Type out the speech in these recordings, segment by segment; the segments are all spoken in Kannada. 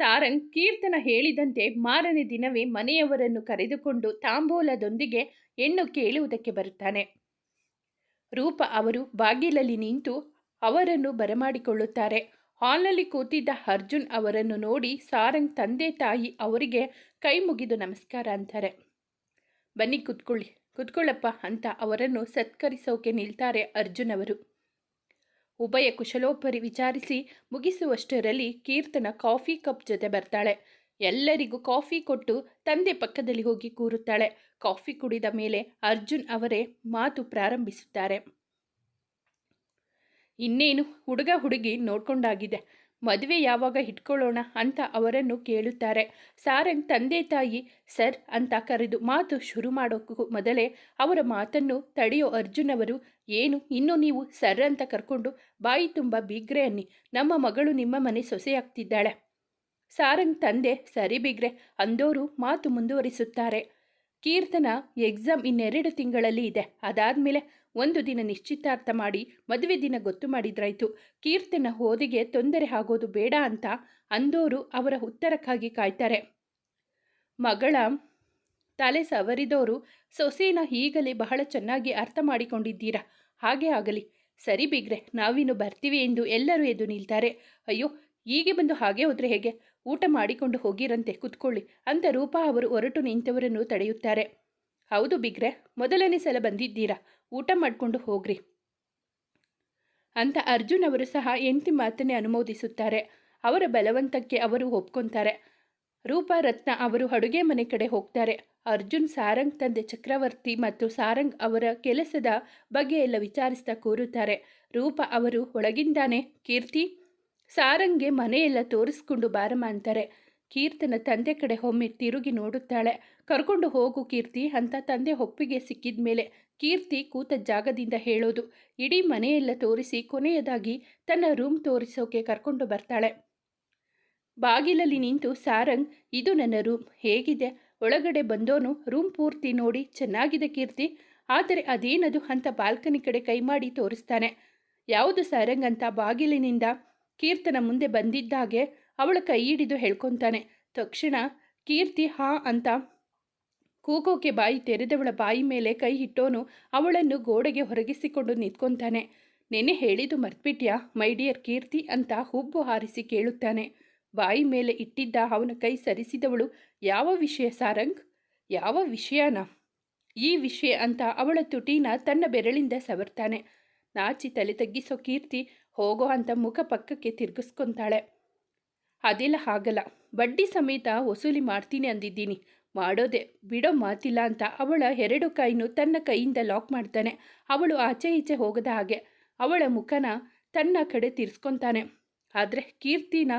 ಸಾರಂಗ್ ಕೀರ್ತನ ಹೇಳಿದಂತೆ ಮಾರನೇ ದಿನವೇ ಮನೆಯವರನ್ನು ಕರೆದುಕೊಂಡು ತಾಂಬೂಲದೊಂದಿಗೆ ಹೆಣ್ಣು ಕೇಳುವುದಕ್ಕೆ ಬರುತ್ತಾನೆ. ರೂಪ ಅವರು ಬಾಗಿಲಲ್ಲಿ ನಿಂತು ಅವರನ್ನು ಬರಮಾಡಿಕೊಳ್ಳುತ್ತಾರೆ. ಹಾಲ್ನಲ್ಲಿ ಕೂತಿದ್ದ ಅರ್ಜುನ್ ಅವರನ್ನು ನೋಡಿ ಸಾರಂಗ್ ತಂದೆ ತಾಯಿ ಅವರಿಗೆ ಕೈ ಮುಗಿದು ನಮಸ್ಕಾರ ಅಂತಾರೆ. ಬನ್ನಿ ಕುತ್ಕೊಳ್ಳಿ, ಕುತ್ಕೊಳ್ಳಪ್ಪ ಅಂತ ಅವರನ್ನು ಸತ್ಕರಿಸೋಕೆ ನಿಲ್ತಾರೆ ಅರ್ಜುನ್ ಅವರು. ಉಭಯ ಕುಶಲೋಪರಿ ವಿಚಾರಿಸಿ ಮುಗಿಸುವಷ್ಟರಲ್ಲಿ ಕೀರ್ತನ ಕಾಫಿ ಕಪ್ ಜೊತೆ ಬರ್ತಾಳೆ. ಎಲ್ಲರಿಗೂ ಕಾಫಿ ಕೊಟ್ಟು ತಂದೆ ಪಕ್ಕದಲ್ಲಿ ಹೋಗಿ ಕೂರುತ್ತಾಳೆ. ಕಾಫಿ ಕುಡಿದ ಮೇಲೆ ಅರ್ಜುನ್ ಅವರೇ ಮಾತು ಪ್ರಾರಂಭಿಸುತ್ತಾರೆ. ಇನ್ನೇನು, ಹುಡುಗ ಹುಡುಗಿ ನೋಡ್ಕೊಂಡಾಗಿದೆ. ಮದುವೆ ಯಾವಾಗ ಇಟ್ಕೊಳ್ಳೋಣ ಅಂತ ಅವರನ್ನು ಕೇಳುತ್ತಾರೆ. ಸಾರಂಗ್ ತಂದೆ ತಾಯಿ, ಸರ್ ಅಂತ ಕರೆದು ಮಾತು ಶುರು ಮಾಡೋಕ್ಕೂ ಮೊದಲೇ ಅವರ ಮಾತನ್ನು ತಡೆಯೋ ಅರ್ಜುನ್ ಅವರು ಏನು, ಇನ್ನು ನೀವು ಸರ್ ಅಂತ ಕರ್ಕೊಂಡು ಬಾಯಿ ತುಂಬ ಬಿಗ್ರೆ ಅನ್ನಿ, ನಮ್ಮ ಮಗಳು ನಿಮ್ಮ ಮನೆ ಸೊಸೆಯಾಗ್ತಿದ್ದಾಳೆ. ಸಾರಂಗ್ ತಂದೆ, ಸರಿ ಬಿಗ್ರೆ, ಅಂದೋರು ಮಾತು ಮುಂದುವರಿಸುತ್ತಾರೆ. ಕೀರ್ತನ ಎಕ್ಸಾಮ್ ಇನ್ನೆರಡು ತಿಂಗಳಲ್ಲಿ ಇದೆ. ಅದಾದಮೇಲೆ ಒಂದು ದಿನ ನಿಶ್ಚಿತಾರ್ಥ ಮಾಡಿ ಮದುವೆ ದಿನ ಗೊತ್ತು ಮಾಡಿದ್ರಾಯ್ತು. ಕೀರ್ತನ ಹೋದಿಗೆ ತೊಂದರೆ ಆಗೋದು ಬೇಡ ಅಂತ ಅಂದೋರು ಅವರ ಉತ್ತರಕ್ಕಾಗಿ ಕಾಯ್ತಾರೆ. ಮಗಳ ತಲೆ ಸವರಿದವರು ಸೊಸೆನ ಈಗಲೇ ಬಹಳ ಚೆನ್ನಾಗಿ ಅರ್ಥ ಮಾಡಿಕೊಂಡಿದ್ದೀರಾ? ಹಾಗೆ ಆಗಲಿ. ಸರಿ ಬಿಗ್ರೆ, ನಾವಿನ್ನು ಬರ್ತೀವಿ ಎಂದು ಎಲ್ಲರೂ ಎದ್ದು ನಿಲ್ತಾರೆ. ಅಯ್ಯೋ, ಹೀಗೆ ಬಂದು ಹಾಗೆ ಹೋದರೆ ಹೇಗೆ? ಊಟ ಮಾಡಿಕೊಂಡು ಹೋಗಿರಂತೆ, ಕುತ್ಕೊಳ್ಳಿ. ಅಂತ ರೂಪಾ ಅವರು ಹೊರಟು ನಿಂತವರನ್ನು ತಡೆಯುತ್ತಾರೆ. ಹೌದು ಬಿಗ್ರೆ, ಮೊದಲನೇ ಸಲ ಬಂದಿದ್ದೀರಾ? ಊಟ ಮಾಡಿಕೊಂಡು ಹೋಗ್ರಿ. ಅಂತ ಅರ್ಜುನ್ ಅವರು ಸಹ ಎಂಟಿ ಮಾತನ್ನೇ ಅನುಮೋದಿಸುತ್ತಾರೆ. ಅವರ ಬಲವಂತಕ್ಕೆ ಅವರು ಒಪ್ಕೊಂತಾರೆ. ರೂಪಾ, ರತ್ನ ಅವರು ಅಡುಗೆ ಮನೆ ಕಡೆ ಹೋಗ್ತಾರೆ. ಅರ್ಜುನ್, ಸಾರಂಗ್ ತಂದೆ ಚಕ್ರವರ್ತಿ ಮತ್ತು ಸಾರಂಗ್ ಅವರ ಕೆಲಸದ ಬಗ್ಗೆ ಎಲ್ಲ ವಿಚಾರಿಸ್ತಾ ಕೂರುತ್ತಾರೆ. ರೂಪ ಅವರು, ಒಳಗಿಂದಾನೆ ಕೀರ್ತಿ, ಸಾರಂಗ್ಗೆ ಮನೆಯೆಲ್ಲ ತೋರಿಸ್ಕೊಂಡು ಬಾರಮ್ಮ ಅಂತಾರೆ. ಕೀರ್ತನ ತಂದೆ ಕಡೆ ಒಮ್ಮೆ ತಿರುಗಿ ನೋಡುತ್ತಾಳೆ. ಕರ್ಕೊಂಡು ಹೋಗು ಕೀರ್ತಿ ಅಂತ ತಂದೆ ಒಪ್ಪಿಗೆ ಸಿಕ್ಕಿದ ಮೇಲೆ ಕೀರ್ತಿ ಕೂತ ಜಾಗದಿಂದ ಹೇಳೋದು. ಇಡೀ ಮನೆಯೆಲ್ಲ ತೋರಿಸಿ ಕೊನೆಯದಾಗಿ ತನ್ನ ರೂಮ್ ತೋರಿಸೋಕೆ ಕರ್ಕೊಂಡು ಬರ್ತಾಳೆ. ಬಾಗಿಲಲ್ಲಿ ನಿಂತು, ಸಾರಂಗ್, ಇದು ನನ್ನ ರೂಮ್ ಹೇಗಿದೆ? ಒಳಗಡೆ ಬಂದೋನು ರೂಮ್ ಪೂರ್ತಿ ನೋಡಿ ಚೆನ್ನಾಗಿದೆ ಕೀರ್ತಿ. ಆದರೆ ಅದೇನದು? ಅಂತ ಬಾಲ್ಕನಿ ಕಡೆ ಕೈ ಮಾಡಿ ತೋರಿಸ್ತಾನೆ. ಯಾವುದು ಸಾರಂಗ್? ಅಂತ ಬಾಗಿಲಿನಿಂದ ಕೀರ್ತನ ಮುಂದೆ ಬಂದಿದ್ದಾಗೆ ಅವಳ ಕೈ ಹಿಡಿದು ಹೇಳ್ಕೊತಾನೆ. ತಕ್ಷಣ, ಕೀರ್ತಿ, ಹಾ ಅಂತ ಕೂಗೋಕೆ ಬಾಯಿ ತೆರೆದವಳ ಬಾಯಿ ಮೇಲೆ ಕೈ ಇಟ್ಟೋನು ಅವಳನ್ನು ಗೋಡೆಗೆ ಹೊರಗಿಸಿಕೊಂಡು ನಿಂತ್ಕೊತಾನೆ. ನೆನೆ ಹೇಳಿದು ಮರ್ತ್ಬಿಟ್ಯಾ, ಮೈ ಡಿಯರ್ ಕೀರ್ತಿ ಅಂತ ಹುಬ್ಬು ಹಾರಿಸಿ ಕೇಳುತ್ತಾನೆ. ಬಾಯಿ ಮೇಲೆ ಇಟ್ಟಿದ್ದ ಅವನ ಕೈ ಸರಿಸಿದವಳು, ಯಾವ ವಿಷಯ ಸಾರಂಗ್? ಯಾವ ವಿಷಯನ? ಈ ವಿಷಯ ಅಂತ ಅವಳ ತುಟಿನ ತನ್ನ ಬೆರಳಿಂದ ಸವರ್ತಾನೆ. ನಾಚಿ ತಲೆ ತಗ್ಗಿಸೋ ಕೀರ್ತಿ ಹೋಗೋ ಅಂತ ಮುಖ ಪಕ್ಕಕ್ಕೆ ತಿರುಗಿಸ್ಕೊಂತಾಳೆ. ಅದೆಲ್ಲ ಆಗಲ್ಲ ಬಡ್ಡಿ ಸಮೇತ ವಸೂಲಿ ಮಾಡ್ತೀನಿ ಅಂದಿದ್ದೀನಿ. ಮಾಡೋದೆ, ಬಿಡೋ ಮಾತಿಲ್ಲ ಅಂತ ಅವಳ ಎರಡು ಕೈನು ತನ್ನ ಕೈಯಿಂದ ಲಾಕ್ ಮಾಡ್ತಾನೆ. ಅವಳು ಆಚೆ ಈಚೆ ಹೋಗದ ಹಾಗೆ ಅವಳ ಮುಖನ ತನ್ನ ಕಡೆ ತಿರ್ಸ್ಕೊತಾನೆ. ಆದರೆ ಕೀರ್ತಿನ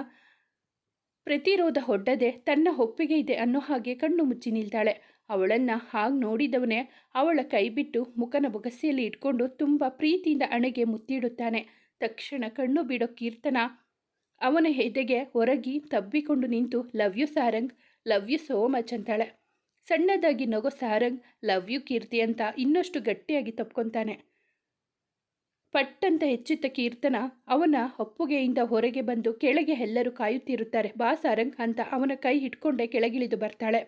ಪ್ರತಿರೋಧ ಹೊಡ್ಡದೆ ತನ್ನ ಒಪ್ಪಿಗೆ ಇದೆ ಅನ್ನೋ ಹಾಗೆ ಕಣ್ಣು ಮುಚ್ಚಿ ನಿಲ್ತಾಳೆ. ಅವಳನ್ನು ಹಾಗೆ ನೋಡಿದವನೇ ಅವಳ ಕೈ ಬಿಟ್ಟು ಮುಖನ ಬೊಗಸೆಯಲ್ಲಿ ಇಟ್ಕೊಂಡು ತುಂಬ ಪ್ರೀತಿಯಿಂದ ಅಣೆಗೆ ಮುತ್ತಿಡುತ್ತಾನೆ. ತಕ್ಷಣ ಕಣ್ಣು ಬಿಡೋ ಕೀರ್ತನ ಅವನ ಎದೆಗೆ ಹೊರಗಿ ತಬ್ಬಿಕೊಂಡು ನಿಂತು love you Sarang. Love you so much ಅಂತಾಳೆ. ಸಣ್ಣದಾಗಿ ನಗು, ಸಾರಂಗ್ ಲವ್ ಯು ಕೀರ್ತಿ ಅಂತ ಇನ್ನಷ್ಟು ಗಟ್ಟಿಯಾಗಿ ತಪ್ಕೊತಾನೆ ಪಟ್ಟಂತ ಹೆಚ್ಚಿತ್ತ ಕೀರ್ತನ ಅವನ ಒಪ್ಪುಗೆಯಿಂದ ಹೊರಗೆ ಬಂದು ಕೆಳಗೆ ಎಲ್ಲರೂ ಕಾಯುತ್ತಿರುತ್ತಾರೆ. ಬಾ ಸಾರಂಗ್ ಅಂತ ಅವನ ಕೈ ಹಿಡ್ಕೊಂಡೆ ಕೆಳಗಿಳಿದು ಬರ್ತಾಳೆ.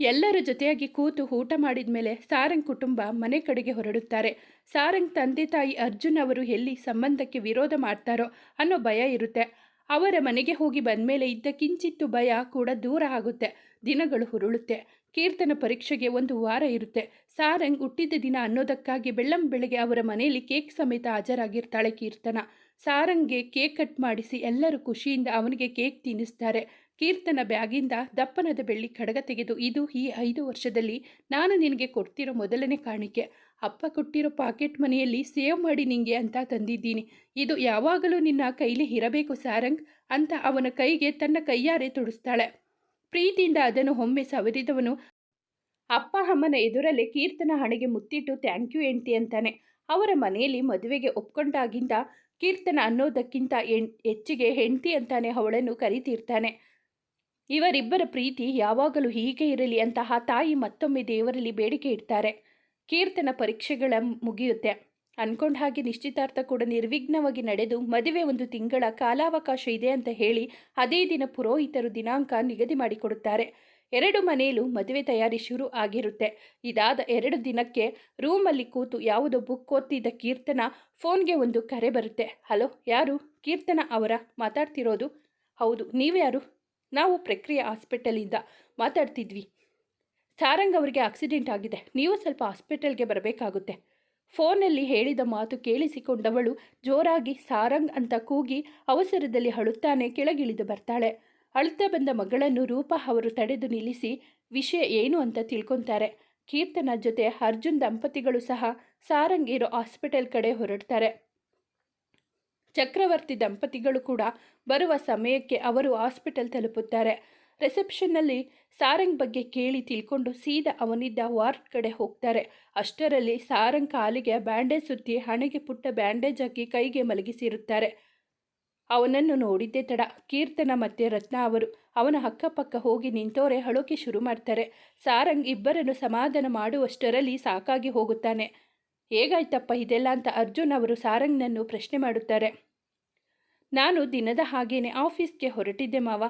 ಎಲ್ಲರ ಜೊತೆಯಾಗಿ ಕೂತು ಊಟ ಮಾಡಿದ ಮೇಲೆ ಸಾರಂಗ್ ಕುಟುಂಬ ಮನೆ ಕಡೆಗೆ ಹೊರಡುತ್ತಾರೆ. ಸಾರಂಗ್ ತಂದೆ ತಾಯಿ ಅರ್ಜುನ್ ಅವರು ಎಲ್ಲಿ ಸಂಬಂಧಕ್ಕೆ ವಿರೋಧ ಮಾಡ್ತಾರೋ ಅನ್ನೋ ಭಯ ಇರುತ್ತೆ. ಅವರ ಮನೆಗೆ ಹೋಗಿ ಬಂದಮೇಲೆ ಇದ್ದ ಕಿಂಚಿತ್ತು ಭಯ ಕೂಡ ದೂರ ಆಗುತ್ತೆ. ದಿನಗಳು ಹುರುಳುತ್ತೆ ಕೀರ್ತನ ಪರೀಕ್ಷೆಗೆ ಒಂದು ವಾರ ಇರುತ್ತೆ. ಸಾರಂಗ್ ಹುಟ್ಟಿದ ದಿನ ಅನ್ನೋದಕ್ಕಾಗಿ ಬೆಳ್ಳಂ ಬೆಳಗ್ಗೆ ಅವರ ಮನೆಯಲ್ಲಿ ಕೇಕ್ ಸಮೇತ ಹಾಜರಾಗಿರ್ತಾಳೆ ಕೀರ್ತನ. ಸಾರಂಗ್ಗೆ ಕೇಕ್ ಕಟ್ ಮಾಡಿಸಿ ಎಲ್ಲರೂ ಖುಷಿಯಿಂದ ಅವನಿಗೆ ಕೇಕ್ ತಿನ್ನಿಸ್ತಾರೆ. ಕೀರ್ತನ ಬ್ಯಾಗಿಂದ ದಪ್ಪನದ ಬೆಳ್ಳಿ ಕಡಗ ತೆಗೆದು ಇದು ಈ ಐದು ವರ್ಷದಲ್ಲಿ ನಾನು ನಿನಗೆ ಕೊಡ್ತಿರೋ ಮೊದಲನೇ ಕಾಣಿಕೆ. ಅಪ್ಪ ಕೊಟ್ಟಿರೋ ಪಾಕೆಟ್ ಮನೆಯಲ್ಲಿ ಸೇವ್ ಮಾಡಿ ನಿಂಗೆ ಅಂತ ತಂದಿದ್ದೀನಿ. ಇದು ಯಾವಾಗಲೂ ನಿನ್ನ ಕೈಲಿ ಇರಬೇಕು ಸಾರಂಗ್ ಅಂತ ಅವನ ಕೈಗೆ ತನ್ನ ಕೈಯಾರೆ ತೊಡಿಸ್ತಾಳೆ. ಪ್ರೀತಿಯಿಂದ ಅದನ್ನು ಒಮ್ಮೆ ಸವರಿದವನು, ಅಪ್ಪ ಅಮ್ಮನ ಎದುರಲ್ಲೇ ಕೀರ್ತನ ಹಣೆಗೆ ಮುತ್ತಿಟ್ಟು ಥ್ಯಾಂಕ್ ಯು ಎಂಟಿ ಅಂತಾನೆ. ಅವರ ಮನೆಯಲ್ಲಿ ಮದುವೆಗೆ ಒಪ್ಕೊಂಡಾಗಿಂದ ಕೀರ್ತನ ಅನ್ನೋದಕ್ಕಿಂತ ಹೆಚ್ಚಿಗೆ ಹೆಂಡತಿ ಅಂತಾನೆ ಅವಳನ್ನು ಕರಿತಿರ್ತಾನೆ. ಇವರಿಬ್ಬರ ಪ್ರೀತಿ ಯಾವಾಗಲೂ ಹೀಗೆ ಇರಲಿ ಅಂತಹ ತಾಯಿ ಮತ್ತೊಮ್ಮೆ ದೇವರಲ್ಲಿ ಬೇಡಿಕೆ ಇಡ್ತಾರೆ. ಕೀರ್ತನ ಪರೀಕ್ಷೆಗಳ ಮುಗಿಯುತ್ತೆ. ಅನ್ಕೊಂಡ ಹಾಗೆ ನಿಶ್ಚಿತಾರ್ಥ ಕೂಡ ನಿರ್ವಿಘ್ನವಾಗಿ ನಡೆದು ಮದುವೆ ಒಂದು ತಿಂಗಳ ಕಾಲಾವಕಾಶ ಇದೆ ಅಂತ ಹೇಳಿ ಅದೇ ದಿನ ಪುರೋಹಿತರು ದಿನಾಂಕ ನಿಗದಿ ಮಾಡಿಕೊಡುತ್ತಾರೆ. ಎರಡು ಮನೆಯಲ್ಲೂ ಮದುವೆ ತಯಾರಿ ಶುರು ಆಗಿರುತ್ತೆ. ಇದಾದ ಎರಡು ದಿನಕ್ಕೆ ರೂಮಲ್ಲಿ ಕೂತು ಯಾವುದೋ ಬುಕ್ ಓದ್ತಿದ್ದ ಕೀರ್ತನ ಫೋನ್ಗೆ ಒಂದು ಕರೆ ಬರುತ್ತೆ. ಹಲೋ, ಯಾರು? ಕೀರ್ತನ ಅವರ? ಮಾತಾಡ್ತಿರೋದು? ಹೌದು, ನೀವ್ಯಾರು? ನಾವು ಪ್ರಕ್ರಿಯೆ ಹಾಸ್ಪಿಟಲಿಂದ ಮಾತಾಡ್ತಿದ್ವಿ. ಸಾರಂಗ್ ಅವರಿಗೆ ಆಕ್ಸಿಡೆಂಟ್ ಆಗಿದೆ. ನೀವು ಸ್ವಲ್ಪ ಹಾಸ್ಪಿಟಲ್ಗೆ ಬರಬೇಕಾಗುತ್ತೆ. ಫೋನಲ್ಲಿ ಹೇಳಿದ ಮಾತು ಕೇಳಿಸಿಕೊಂಡವಳು ಜೋರಾಗಿ ಸಾರಂಗ್ ಅಂತ ಕೂಗಿ ಅವಸರದಲ್ಲಿ ಅಳುತ್ತಾನೆ ಕೆಳಗಿಳಿದು ಬರ್ತಾಳೆ. ಅಳುತ್ತಾ ಬಂದ ಮಗಳನ್ನು ರೂಪ ಅವರು ತಡೆದು ನಿಲ್ಲಿಸಿ, ವಿಷಯ ಏನು ಅಂತ ತಿಳ್ಕೊತಾರೆ. ಕೀರ್ತನ ಜೊತೆ ಅರ್ಜುನ್ ದಂಪತಿಗಳು ಸಹ ಸಾರಂಗ್ ಇರೋ ಹಾಸ್ಪಿಟಲ್ ಕಡೆ ಹೊರಡ್ತಾರೆ. ಚಕ್ರವರ್ತಿ ದಂಪತಿಗಳು ಕೂಡ ಬರುವ ಸಮಯಕ್ಕೆ ಅವರು ಹಾಸ್ಪಿಟಲ್ ತಲುಪುತ್ತಾರೆ. ರಿಸೆಪ್ಷನ್ನಲ್ಲಿ ಸಾರಂಗ್ ಬಗ್ಗೆ ಕೇಳಿ ತಿಳ್ಕೊಂಡು ಸೀದಾ ಅವನಿದ್ದ ವಾರ್ಡ್ ಕಡೆ ಹೋಗ್ತಾರೆ. ಅಷ್ಟರಲ್ಲಿ ಸಾರಂಗ್ ಕಾಲಿಗೆ ಬ್ಯಾಂಡೇಜ್ ಸುತ್ತಿ ಹಣೆಗೆ ಪುಟ್ಟ ಬ್ಯಾಂಡೇಜ್ ಹಾಕಿ ಕೈಗೆ ಮಲಗಿಸಿರುತ್ತಾರೆ. ಅವನನ್ನು ನೋಡಿದ್ದೇ ತಡ. ಕೀರ್ತನ ಮತ್ತೆ ರತ್ನ ಅವರು ಅವನ ಅಕ್ಕಪಕ್ಕ ಹೋಗಿ ನಿಂತೋರೆ ಹಳೋಕೆ ಶುರು ಮಾಡ್ತಾರೆ. ಸಾರಂಗ್ ಇಬ್ಬರನ್ನು ಸಮಾಧಾನ ಮಾಡುವಷ್ಟರಲ್ಲಿ ಸಾಕಾಗಿ ಹೋಗುತ್ತಾನೆ. ಹೇಗಾಯ್ತಪ್ಪ ಇದೆಲ್ಲ ಅಂತ ಅರ್ಜುನ್ ಅವರು ಸಾರಂಗ್ನನ್ನು ಪ್ರಶ್ನೆ ಮಾಡುತ್ತಾರೆ. ನಾನು ದಿನದ ಹಾಗೇನೆ ಆಫೀಸ್ಗೆ ಹೊರಟಿದ್ದೆ ಮಾವ.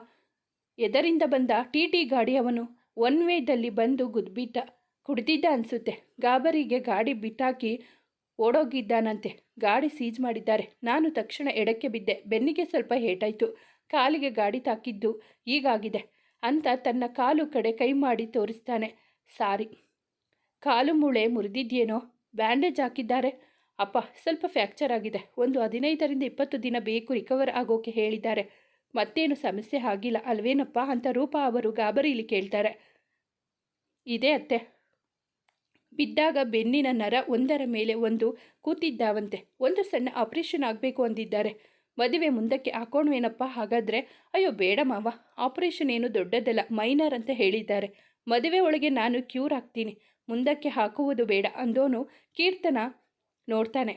ಎದರಿಂದ ಬಂದ ಟಿ ಟಿ ಗಾಡಿ ಅವನು? ಒನ್ ವೇದಲ್ಲಿ ಬಂದು ಗುದ್ಬಿಟ್ಟ. ಕುಡಿದಿದ್ದ ಅನಿಸುತ್ತೆ. ಗಾಬರಿಗೆ ಗಾಡಿ ಬಿಟ್ಟಾಕಿ ಓಡೋಗಿದ್ದಾನಂತೆ. ಗಾಡಿ ಸೀಜ್ ಮಾಡಿದ್ದಾರೆ. ನಾನು ತಕ್ಷಣ ಎಡಕ್ಕೆ ಬಿದ್ದೆ. ಬೆನ್ನಿಗೆ ಸ್ವಲ್ಪ ಹೇಟಾಯಿತು. ಕಾಲಿಗೆ ಗಾಡಿ ತಾಕಿದ್ದು ಹೀಗಾಗಿದೆ ಅಂತ ತನ್ನ ಕಾಲು ಕಡೆ ಕೈ ಮಾಡಿ ತೋರಿಸ್ತಾನೆ. ಸಾರಿ. ಕಾಲು ಮೂಳೆ ಮುರಿದಿದ್ಯೇನೋ? ಬ್ಯಾಂಡೇಜ್ ಹಾಕಿದ್ದಾರೆ. ಅಪ್ಪ, ಸ್ವಲ್ಪ ಫ್ಯಾಕ್ಚರ್ ಆಗಿದೆ. ಒಂದು ಹದಿನೈದರಿಂದ ಇಪ್ಪತ್ತು ದಿನ ಬೇಕು ರಿಕವರ್ ಆಗೋಕೆ ಹೇಳಿದ್ದಾರೆ. ಮತ್ತೇನು ಸಮಸ್ಯೆ ಆಗಿಲ್ಲ ಅಲ್ವೇನಪ್ಪ ಅಂತ ರೂಪ ಅವರು ಗಾಬರಿಲಿ ಕೇಳ್ತಾರೆ. ಇದೇ ಅತ್ತೆ. ಬಿದ್ದಾಗ ಬೆನ್ನಿನ ನರ ಒಂದರ ಮೇಲೆ ಒಂದು ಕೂತಿದ್ದಾವಂತೆ. ಒಂದು ಸಣ್ಣ ಆಪರೇಷನ್ ಆಗಬೇಕು ಅಂದಿದ್ದಾರೆ. ಮದುವೆ ಮುಂದಕ್ಕೆ ಹಾಕೋಣವೇನಪ್ಪ ಹಾಗಾದರೆ? ಅಯ್ಯೋ, ಬೇಡ ಮಾವ. ಆಪರೇಷನ್ ಏನು ದೊಡ್ಡದಲ್ಲ, ಮೈನರ್ ಅಂತ ಹೇಳಿದ್ದಾರೆ. ಮದುವೆ ಒಳಗೆ ನಾನು ಕ್ಯೂರ್ ಆಗ್ತೀನಿ. ಮುಂದಕ್ಕೆ ಹಾಕುವುದು ಬೇಡ ಅಂದೋನು ಕೀರ್ತನ ನೋಡ್ತಾನೆ.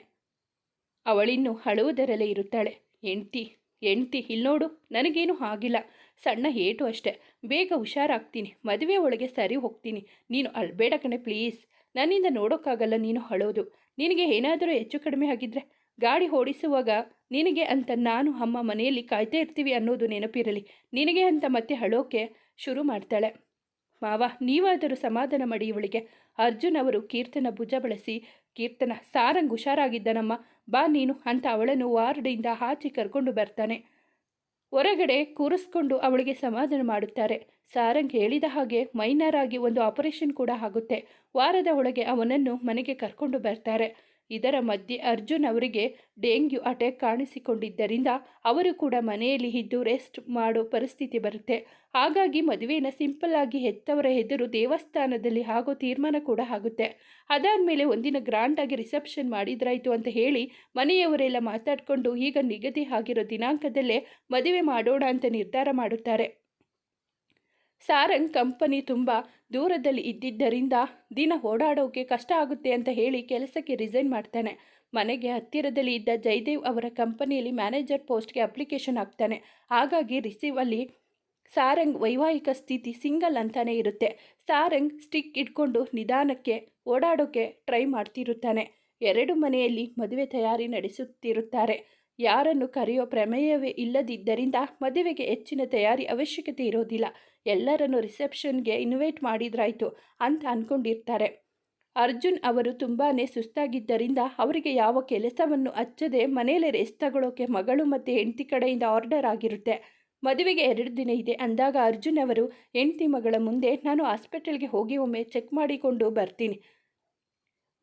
ಅವಳಿನ್ನು ಹಳುವುದರಲ್ಲೇ ಇರುತ್ತಾಳೆ. ಹೆಂಡ್ತಿ ಹೆಂಡ್ತಿ ಇಲ್ಲಿ ನೋಡು, ನನಗೇನು ಆಗಿಲ್ಲ. ಸಣ್ಣ ಏಟು ಅಷ್ಟೆ. ಬೇಗ ಹುಷಾರಾಗ್ತೀನಿ. ಮದುವೆ ಒಳಗೆ ಸರಿ ಹೋಗ್ತೀನಿ. ನೀನು ಅಳ್ಬೇಡ ಕಣೆ ಪ್ಲೀಸ್. ನನ್ನಿಂದ ನೋಡೋಕ್ಕಾಗಲ್ಲ ನೀನು ಹಳೋದು. ನಿನಗೆ ಏನಾದರೂ ಹೆಚ್ಚು ಕಡಿಮೆ ಆಗಿದ್ರೆ ಗಾಡಿ ಓಡಿಸುವಾಗ ನಿನಗೆ ಅಂತ ನಾನು ಅಮ್ಮ ಮನೆಯಲ್ಲಿ ಕಾಯ್ತಾ ಇರ್ತೀವಿ ಅನ್ನೋದು ನೆನಪಿರಲಿ. ನಿನಗೆ ಅಂತ ಮತ್ತೆ ಹಳೋಕೆ ಶುರು ಮಾಡ್ತಾಳೆ. ಮಾವ, ನೀವಾದರೂ ಸಮಾಧಾನ ಮಾಡಿ ಇವಳಿಗೆ. ಅರ್ಜುನ್ ಅವರು ಕೀರ್ತನ ಭುಜ ಬಳಸಿ, ಕೀರ್ತನ ಸಾರಂಗ್ ಹುಷಾರಾಗಿದ್ದನಮ್ಮ. ಬಾ ನೀನು, ಅಂತ ಅವಳನ್ನು ವಾರ್ಡಿಂದ ಹಾಚಿ ಕರ್ಕೊಂಡು ಬರ್ತಾನೆ. ಹೊರಗಡೆ ಕೂರಿಸ್ಕೊಂಡು ಅವಳಿಗೆ ಸಮಾಧಾನ ಮಾಡುತ್ತಾರೆ. ಸಾರಂಗ್ ಹೇಳಿದ ಹಾಗೆ ಮೈನರ್ ಆಗಿ ಒಂದು ಆಪರೇಷನ್ ಕೂಡ ಆಗುತ್ತೆ. ವಾರದ ಒಳಗೆ ಅವನನ್ನು ಮನೆಗೆ ಕರ್ಕೊಂಡು ಬರ್ತಾರೆ. ಇದರ ಮಧ್ಯೆ ಅರ್ಜುನ್ ಅವರಿಗೆ ಡೆಂಗ್ಯೂ ಅಟ್ಯಾಕ್ ಕಾಣಿಸಿಕೊಂಡಿದ್ದರಿಂದ ಅವರು ಕೂಡ ಮನೆಯಲ್ಲಿ ಇದ್ದು ರೆಸ್ಟ್ ಮಾಡೋ ಪರಿಸ್ಥಿತಿ ಬರುತ್ತೆ. ಹಾಗಾಗಿ ಮದುವೆನ ಸಿಂಪಲ್ ಆಗಿ ಹೆತ್ತವರ ಎದುರು ದೇವಸ್ಥಾನದಲ್ಲಿ ಆಗೋ ತೀರ್ಮಾನ ಕೂಡ ಆಗುತ್ತೆ. ಅದಾದಮೇಲೆ ಒಂದಿನ ಗ್ರ್ಯಾಂಡಾಗಿ ರಿಸೆಪ್ಷನ್ ಮಾಡಿದ್ರಾಯಿತು ಅಂತ ಹೇಳಿ ಮನೆಯವರೆಲ್ಲ ಮಾತಾಡಿಕೊಂಡು ಈಗ ನಿಗದಿ ಆಗಿರೋ ದಿನಾಂಕದಲ್ಲೇ ಮದುವೆ ಮಾಡೋಣ ಅಂತ ನಿರ್ಧಾರ ಮಾಡುತ್ತಾರೆ. ಸಾರಂಗ್ ಕಂಪನಿ ತುಂಬ ದೂರದಲ್ಲಿ ಇದ್ದಿದ್ದರಿಂದ ದಿನ ಓಡಾಡೋಕೆ ಕಷ್ಟ ಆಗುತ್ತೆ ಅಂತ ಹೇಳಿ ಕೆಲಸಕ್ಕೆ ರಿಸೈನ್ ಮಾಡ್ತಾನೆ. ಮನೆಗೆ ಹತ್ತಿರದಲ್ಲಿ ಇದ್ದ ಜಯದೇವ್ ಅವರ ಕಂಪನಿಯಲ್ಲಿ ಮ್ಯಾನೇಜರ್ ಪೋಸ್ಟ್ಗೆ ಅಪ್ಲಿಕೇಶನ್ ಹಾಕ್ತಾನೆ. ಹಾಗಾಗಿ ರಿಸೀವಲ್ಲಿ ಸಾರಂಗ್ ವೈವಾಹಿಕ ಸ್ಥಿತಿ ಸಿಂಗಲ್ ಅಂತಾನೆ ಇರುತ್ತೆ. ಸಾರಂಗ್ ಸ್ಟಿಕ್ ಇಟ್ಕೊಂಡು ನಿಧಾನಕ್ಕೆ ಓಡಾಡೋಕೆ ಟ್ರೈ ಮಾಡ್ತಿರುತ್ತಾನೆ. ಎರಡು ಮನೆಯಲ್ಲಿ ಮದುವೆ ತಯಾರಿ ನಡೆಸುತ್ತಿರುತ್ತಾರೆ. ಯಾರನ್ನು ಕರೆಯೋ ಪ್ರಮೇಯವೇ ಇಲ್ಲದಿದ್ದರಿಂದ ಮದುವೆಗೆ ಹೆಚ್ಚಿನ ತಯಾರಿ ಅವಶ್ಯಕತೆ ಇರೋದಿಲ್ಲ. ಎಲ್ಲರನ್ನು ರಿಸೆಪ್ಷನ್ಗೆ ಇನ್ವೈಟ್ ಮಾಡಿದ್ರಾಯ್ತು ಅಂತ ಅಂದ್ಕೊಂಡಿರ್ತಾರೆ ಅರ್ಜುನ್ ಅವರು ತುಂಬಾ ಸುಸ್ತಾಗಿದ್ದರಿಂದ ಅವರಿಗೆ ಯಾವ ಕೆಲಸವನ್ನು ಹಚ್ಚದೆ ಮನೆಯಲ್ಲೇ ರೆಸ್ಟ್ ತಗೊಳ್ಳೋಕೆ ಮಗಳು ಮತ್ತು ಹೆಂಡತಿ ಕಡೆಯಿಂದ ಆರ್ಡರ್ ಆಗಿರುತ್ತೆ. ಮದುವೆಗೆ ಎರಡು ದಿನ ಇದೆ. ಅಂದಾಗ ಅರ್ಜುನ್ ಅವರು, ಹೆಂಡತಿ ಮಗಳ ಮುಂದೆ ನಾನು ಹಾಸ್ಪಿಟಲ್ಗೆ ಹೋಗಿ ಒಮ್ಮೆ ಚೆಕ್ ಮಾಡಿಕೊಂಡು ಬರ್ತೀನಿ.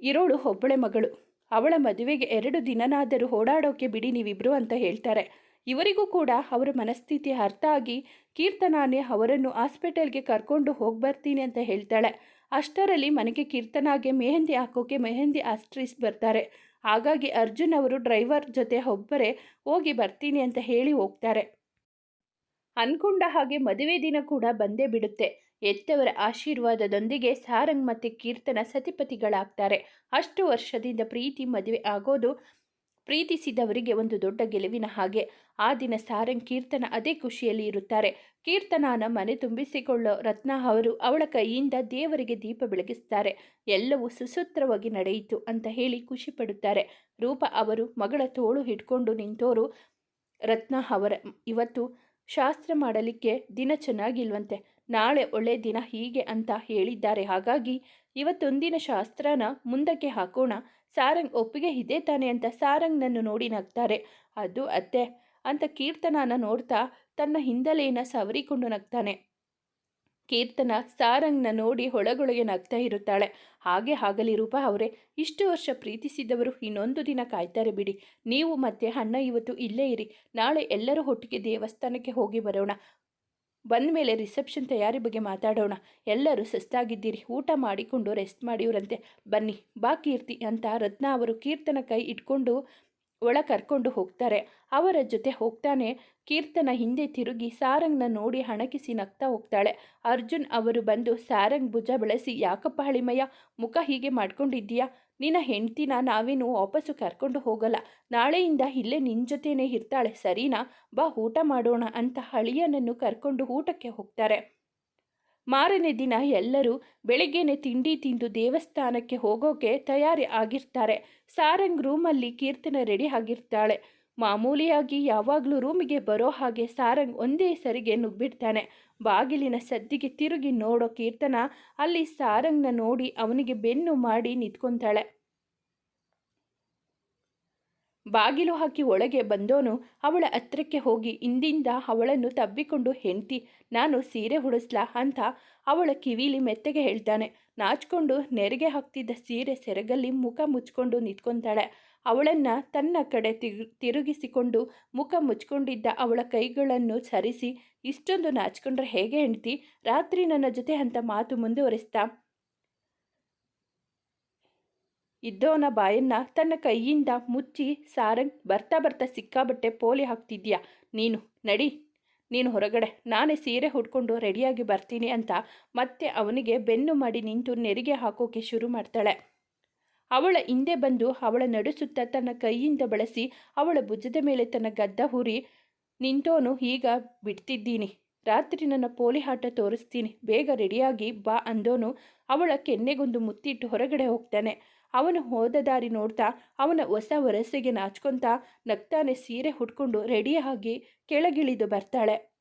ಇರೋಳು ಒಬ್ಬಳೆ ಮಗಳು. ಅವಳ ಮದುವೆಗೆ ಎರಡು ದಿನನಾದರೂ ಓಡಾಡೋಕೆ ಬಿಡಿ ನೀವಿಬ್ರು ಅಂತ ಹೇಳ್ತಾರೆ. ಇವರಿಗೂ ಕೂಡ ಅವರ ಮನಸ್ಥಿತಿ ಅರ್ಥ ಆಗಿ ಕೀರ್ತನಾನೇ ಅವರನ್ನು ಹಾಸ್ಪಿಟಲ್ಗೆ ಕರ್ಕೊಂಡು ಹೋಗಿ ಬರ್ತೀನಿ ಅಂತ ಹೇಳ್ತಾಳೆ. ಅಷ್ಟರಲ್ಲಿ ಮನೆಗೆ ಕೀರ್ತನಾಗೆ ಮೆಹಂದಿ ಹಾಕೋಕೆ ಮೆಹಂದಿ ಆಸ್ಟ್ರೀಸ್ ಬರ್ತಾರೆ. ಹಾಗಾಗಿ ಅರ್ಜುನ್ ಅವರು ಡ್ರೈವರ್ ಜೊತೆ ಒಬ್ಬರೇ ಹೋಗಿ ಬರ್ತೀನಿ ಅಂತ ಹೇಳಿ ಹೋಗ್ತಾರೆ. ಅನ್ಕೊಂಡ ಹಾಗೆ ಮದುವೆ ದಿನ ಕೂಡ ಬಂದೇ ಬಿಡುತ್ತೆ. ಎತ್ತವರ ಆಶೀರ್ವಾದದೊಂದಿಗೆ ಸಾರಂಗ್ ಮತ್ತು ಕೀರ್ತನ ಸತಿಪತಿಗಳಾಗ್ತಾರೆ. ಅಷ್ಟು ವರ್ಷದಿಂದ ಪ್ರೀತಿ ಮದುವೆ ಆಗೋದು ಪ್ರೀತಿಸಿದವರಿಗೆ ಒಂದು ದೊಡ್ಡ ಗೆಲುವಿನ ಹಾಗೆ. ಆ ದಿನ ಸಾರಂಗ್ ಕೀರ್ತನ ಅದೇ ಖುಷಿಯಲ್ಲಿ ಇರುತ್ತಾರೆ. ಕೀರ್ತನಾನ ಮನೆ ತುಂಬಿಸಿಕೊಳ್ಳೋ ರತ್ನ ಅವರು ಅವಳ ಕೈಯಿಂದ ದೇವರಿಗೆ ದೀಪ ಬೆಳಗಿಸ್ತಾರೆ. ಎಲ್ಲವೂ ಸುಸೂತ್ರವಾಗಿ ನಡೆಯಿತು ಅಂತ ಹೇಳಿ ಖುಷಿ ಪಡುತ್ತಾರೆ. ರೂಪ ಅವರು ಮಗಳ ತೋಳು ಹಿಡ್ಕೊಂಡು ನಿಂತೋರು ರತ್ನ ಅವರ. ಇವತ್ತು ಶಾಸ್ತ್ರ ಮಾಡಲಿಕ್ಕೆ ದಿನ ಚೆನ್ನಾಗಿಲ್ವಂತೆ. ನಾಳೆ ಒಳ್ಳೆ ದಿನ ಹೀಗೆ ಅಂತ ಹೇಳಿದ್ದಾರೆ. ಹಾಗಾಗಿ ಇವತ್ತೊಂದಿನ ಶಾಸ್ತ್ರನ ಮುಂದಕ್ಕೆ ಹಾಕೋಣ. ಸಾರಂಗ್ ಒಪ್ಪಿಗೆ ಇದೆ ತಾನೆ ಅಂತ ಸಾರಂಗ್ನನ್ನು ನೋಡಿ ನಗ್ತಾರೆ. ಅದು ಅತ್ತೆ ಅಂತ ಕೀರ್ತನನ ನೋಡ್ತಾ ತನ್ನ ಹಿಂದಲೆಯನ್ನ ಸವರಿಕೊಂಡು ನಗ್ತಾನೆ. ಕೀರ್ತನ ಸಾರಂಗ್ನ ನೋಡಿ ಹೊಳಗೊಳಗೆ ನಗ್ತಾ ಇರುತ್ತಾಳೆ. ಹಾಗೆ ಆಗಲಿ ರೂಪ ಅವರೇ, ಇಷ್ಟು ವರ್ಷ ಪ್ರೀತಿಸಿದವರು ಇನ್ನೊಂದು ದಿನ ಕಾಯ್ತಾರೆ ಬಿಡಿ. ನೀವು ಮತ್ತೆ ಅಣ್ಣ ಇವತ್ತು ಇಲ್ಲೇ ಇರಿ. ನಾಳೆ ಎಲ್ಲರೂ ಒಟ್ಟಿಗೆ ದೇವಸ್ಥಾನಕ್ಕೆ ಹೋಗಿ ಬರೋಣ. ಬಂದ ಮೇಲೆ ರಿಸೆಪ್ಷನ್ ತಯಾರಿ ಬಗ್ಗೆ ಮಾತಾಡೋಣ. ಎಲ್ಲರೂ ಸುಸ್ತಾಗಿದ್ದೀರಿ. ಊಟ ಮಾಡಿಕೊಂಡು ರೆಸ್ಟ್ ಮಾಡಿವ್ರಂತೆ. ಬನ್ನಿ. ಬಾ ಕೀರ್ತಿ ಅಂತ ರತ್ನ ಅವರು ಕೀರ್ತನ ಕೈ ಇಟ್ಕೊಂಡು ಒಳ ಕರ್ಕೊಂಡು ಹೋಗ್ತಾರೆ. ಅವರ ಜೊತೆ ಹೋಗ್ತಾನೆ. ಕೀರ್ತನ ಹಿಂದೆ ತಿರುಗಿ ಸಾರಂಗ್ನ ನೋಡಿ ಹಣಕಿಸಿ ನಗ್ತಾ ಹೋಗ್ತಾಳೆ. ಅರ್ಜುನ್ ಅವರು ಬಂದು ಸಾರಂಗ್ ಭುಜ ಬಳಸಿ, ಯಾಕಪ್ಪ ಹಳಿಮಯ್ಯ ಮುಖ ಹೀಗೆ ಮಾಡ್ಕೊಂಡಿದ್ದೀಯಾ? ನಿನ್ನ ಹೆಂಡ್ತಿನ ನಾವೇನು ವಾಪಸ್ಸು ಕರ್ಕೊಂಡು ಹೋಗಲ್ಲ. ನಾಳೆಯಿಂದ ಇಲ್ಲೇ ನಿನ್ನ ಜೊತೆನೇ ಇರ್ತಾಳೆ. ಸರಿನಾ, ಬಾ ಊಟ ಮಾಡೋಣ ಅಂತ ಹಳಿಯನನ್ನು ಕರ್ಕೊಂಡು ಊಟಕ್ಕೆ ಹೋಗ್ತಾರೆ. ಮಾರನೇ ದಿನ ಎಲ್ಲರೂ ಬೆಳಿಗ್ಗೆನೆ ತಿಂಡಿ ತಿಂದು ದೇವಸ್ಥಾನಕ್ಕೆ ಹೋಗೋಕೆ ತಯಾರಿ ಆಗಿರ್ತಾರೆ. ಸಾರಂಗ್ ರೂಮಲ್ಲಿ ಕೀರ್ತನ ರೆಡಿ ಆಗಿರ್ತಾಳೆ. ಮಾಮೂಲಿಯಾಗಿ ಯಾವಾಗಲೂ ರೂಮಿಗೆ ಬರೋ ಹಾಗೆ ಸಾರಂಗ್ ಒಂದೇ ಸರಿಗೆ ನುಗ್ಬಿಡ್ತಾನೆ ಬಾಗಿಲಿನ ಸದ್ದಿಗೆ ತಿರುಗಿ ನೋಡೋ ಕೀರ್ತನ ಅಲ್ಲಿ ಸಾರಂಗ್ನ ನೋಡಿ ಅವನಿಗೆ ಬೆನ್ನು ಮಾಡಿ ನಿಂತ್ಕೊಂತಾಳೆ. ಬಾಗಿಲು ಹಾಕಿ ಒಳಗೆ ಬಂದೋನು ಅವಳ ಹತ್ರಕ್ಕೆ ಹೋಗಿ ಇಂದಿಂದ ಅವಳನ್ನು ತಬ್ಬಿಕೊಂಡು, ಹೆಂಡ್ತಿ, ನಾನು ಸೀರೆ ಹುಡಿಸ್ಲಾ ಅಂತ ಅವಳ ಕಿವಿಲಿ ಮೆತ್ತಗೆ ಹೇಳ್ತಾನೆ. ನಾಚ್ಕೊಂಡು ನೆರಿಗೆ ಹಾಕ್ತಿದ್ದ ಸೀರೆ ಸೆರಗಲ್ಲಿ ಮುಖ ಮುಚ್ಕೊಂಡು ನಿಂತ್ಕೊಂತಾಳೆ. ಅವಳನ್ನು ತನ್ನ ಕಡೆ ತಿರುಗಿಸಿಕೊಂಡು ಮುಖ ಮುಚ್ಕೊಂಡಿದ್ದ ಅವಳ ಕೈಗಳನ್ನು ಸರಿಸಿ, ಇಷ್ಟೊಂದು ನಾಚ್ಕೊಂಡ್ರೆ ಹೇಗೆ ಹೆಂಡ್ತಿ? ರಾತ್ರಿ ನನ್ನ ಜೊತೆ ಅಂತ ಮಾತು ಮುಂದುವರಿಸ್ತಾ? ಇದ್ದೋನ ಬಾಯನ್ನ ತನ್ನ ಕೈಯಿಂದ ಮುಚ್ಚಿ ಸಾರಂಗ್ ಬರ್ತಾ ಬರ್ತಾ ಸಿಕ್ಕಾಬಟ್ಟೆ ಪೋಲಿ ಹಾಕ್ತಿದ್ಯಾ? ನೀನು, ನಡಿ. ನೀನು ಹೊರಗಡೆ, ನಾನೇ ಸೀರೆ ಹುಡ್ಕೊಂಡು ರೆಡಿಯಾಗಿ ಬರ್ತೀನಿ ಅಂತ ಮತ್ತೆ ಅವನಿಗೆ ಬೆನ್ನು ಮಾಡಿ ನಿಂತು ನೆರಿಗೆ ಹಾಕೋಕೆ ಶುರು ಮಾಡ್ತಾಳೆ. ಅವಳ ಹಿಂದೆ ಬಂದು ಅವಳ ನಡುಸುತ್ತ ತನ್ನ ಕೈಯಿಂದ ಬಳಸಿ ಅವಳ ಭುಜದ ಮೇಲೆ ತನ್ನ ಗದ್ದ ಹುರಿ, ನಿಂತೋನು, ಈಗ ಬಿಡ್ತಿದ್ದೀನಿ. ರಾತ್ರಿ ನನ್ನ ಪೋಲಿ ಆಟ ತೋರಿಸ್ತೀನಿ. ಬೇಗ ರೆಡಿಯಾಗಿ ಬಾ ಅಂದೋನು. ಅವಳ ಕೆನ್ನೆಗೊಂದು ಮುತ್ತಿಟ್ಟು ಹೊರಗಡೆ ಹೋಗ್ತಾನೆ. ಅವನು ಹೋದ ದಾರಿ ನೋಡ್ತಾ, ಅವನ ಹೊಸ ವರಸೆಗೆ ನಾಚ್ಕೊತಾ ನಗ್ತಾನೆ ಸೀರೆ ಹುಡ್ಕೊಂಡು ರೆಡಿಯಾಗಿ ಕೆಳಗಿಳಿದು ಬರ್ತಾಳೆ.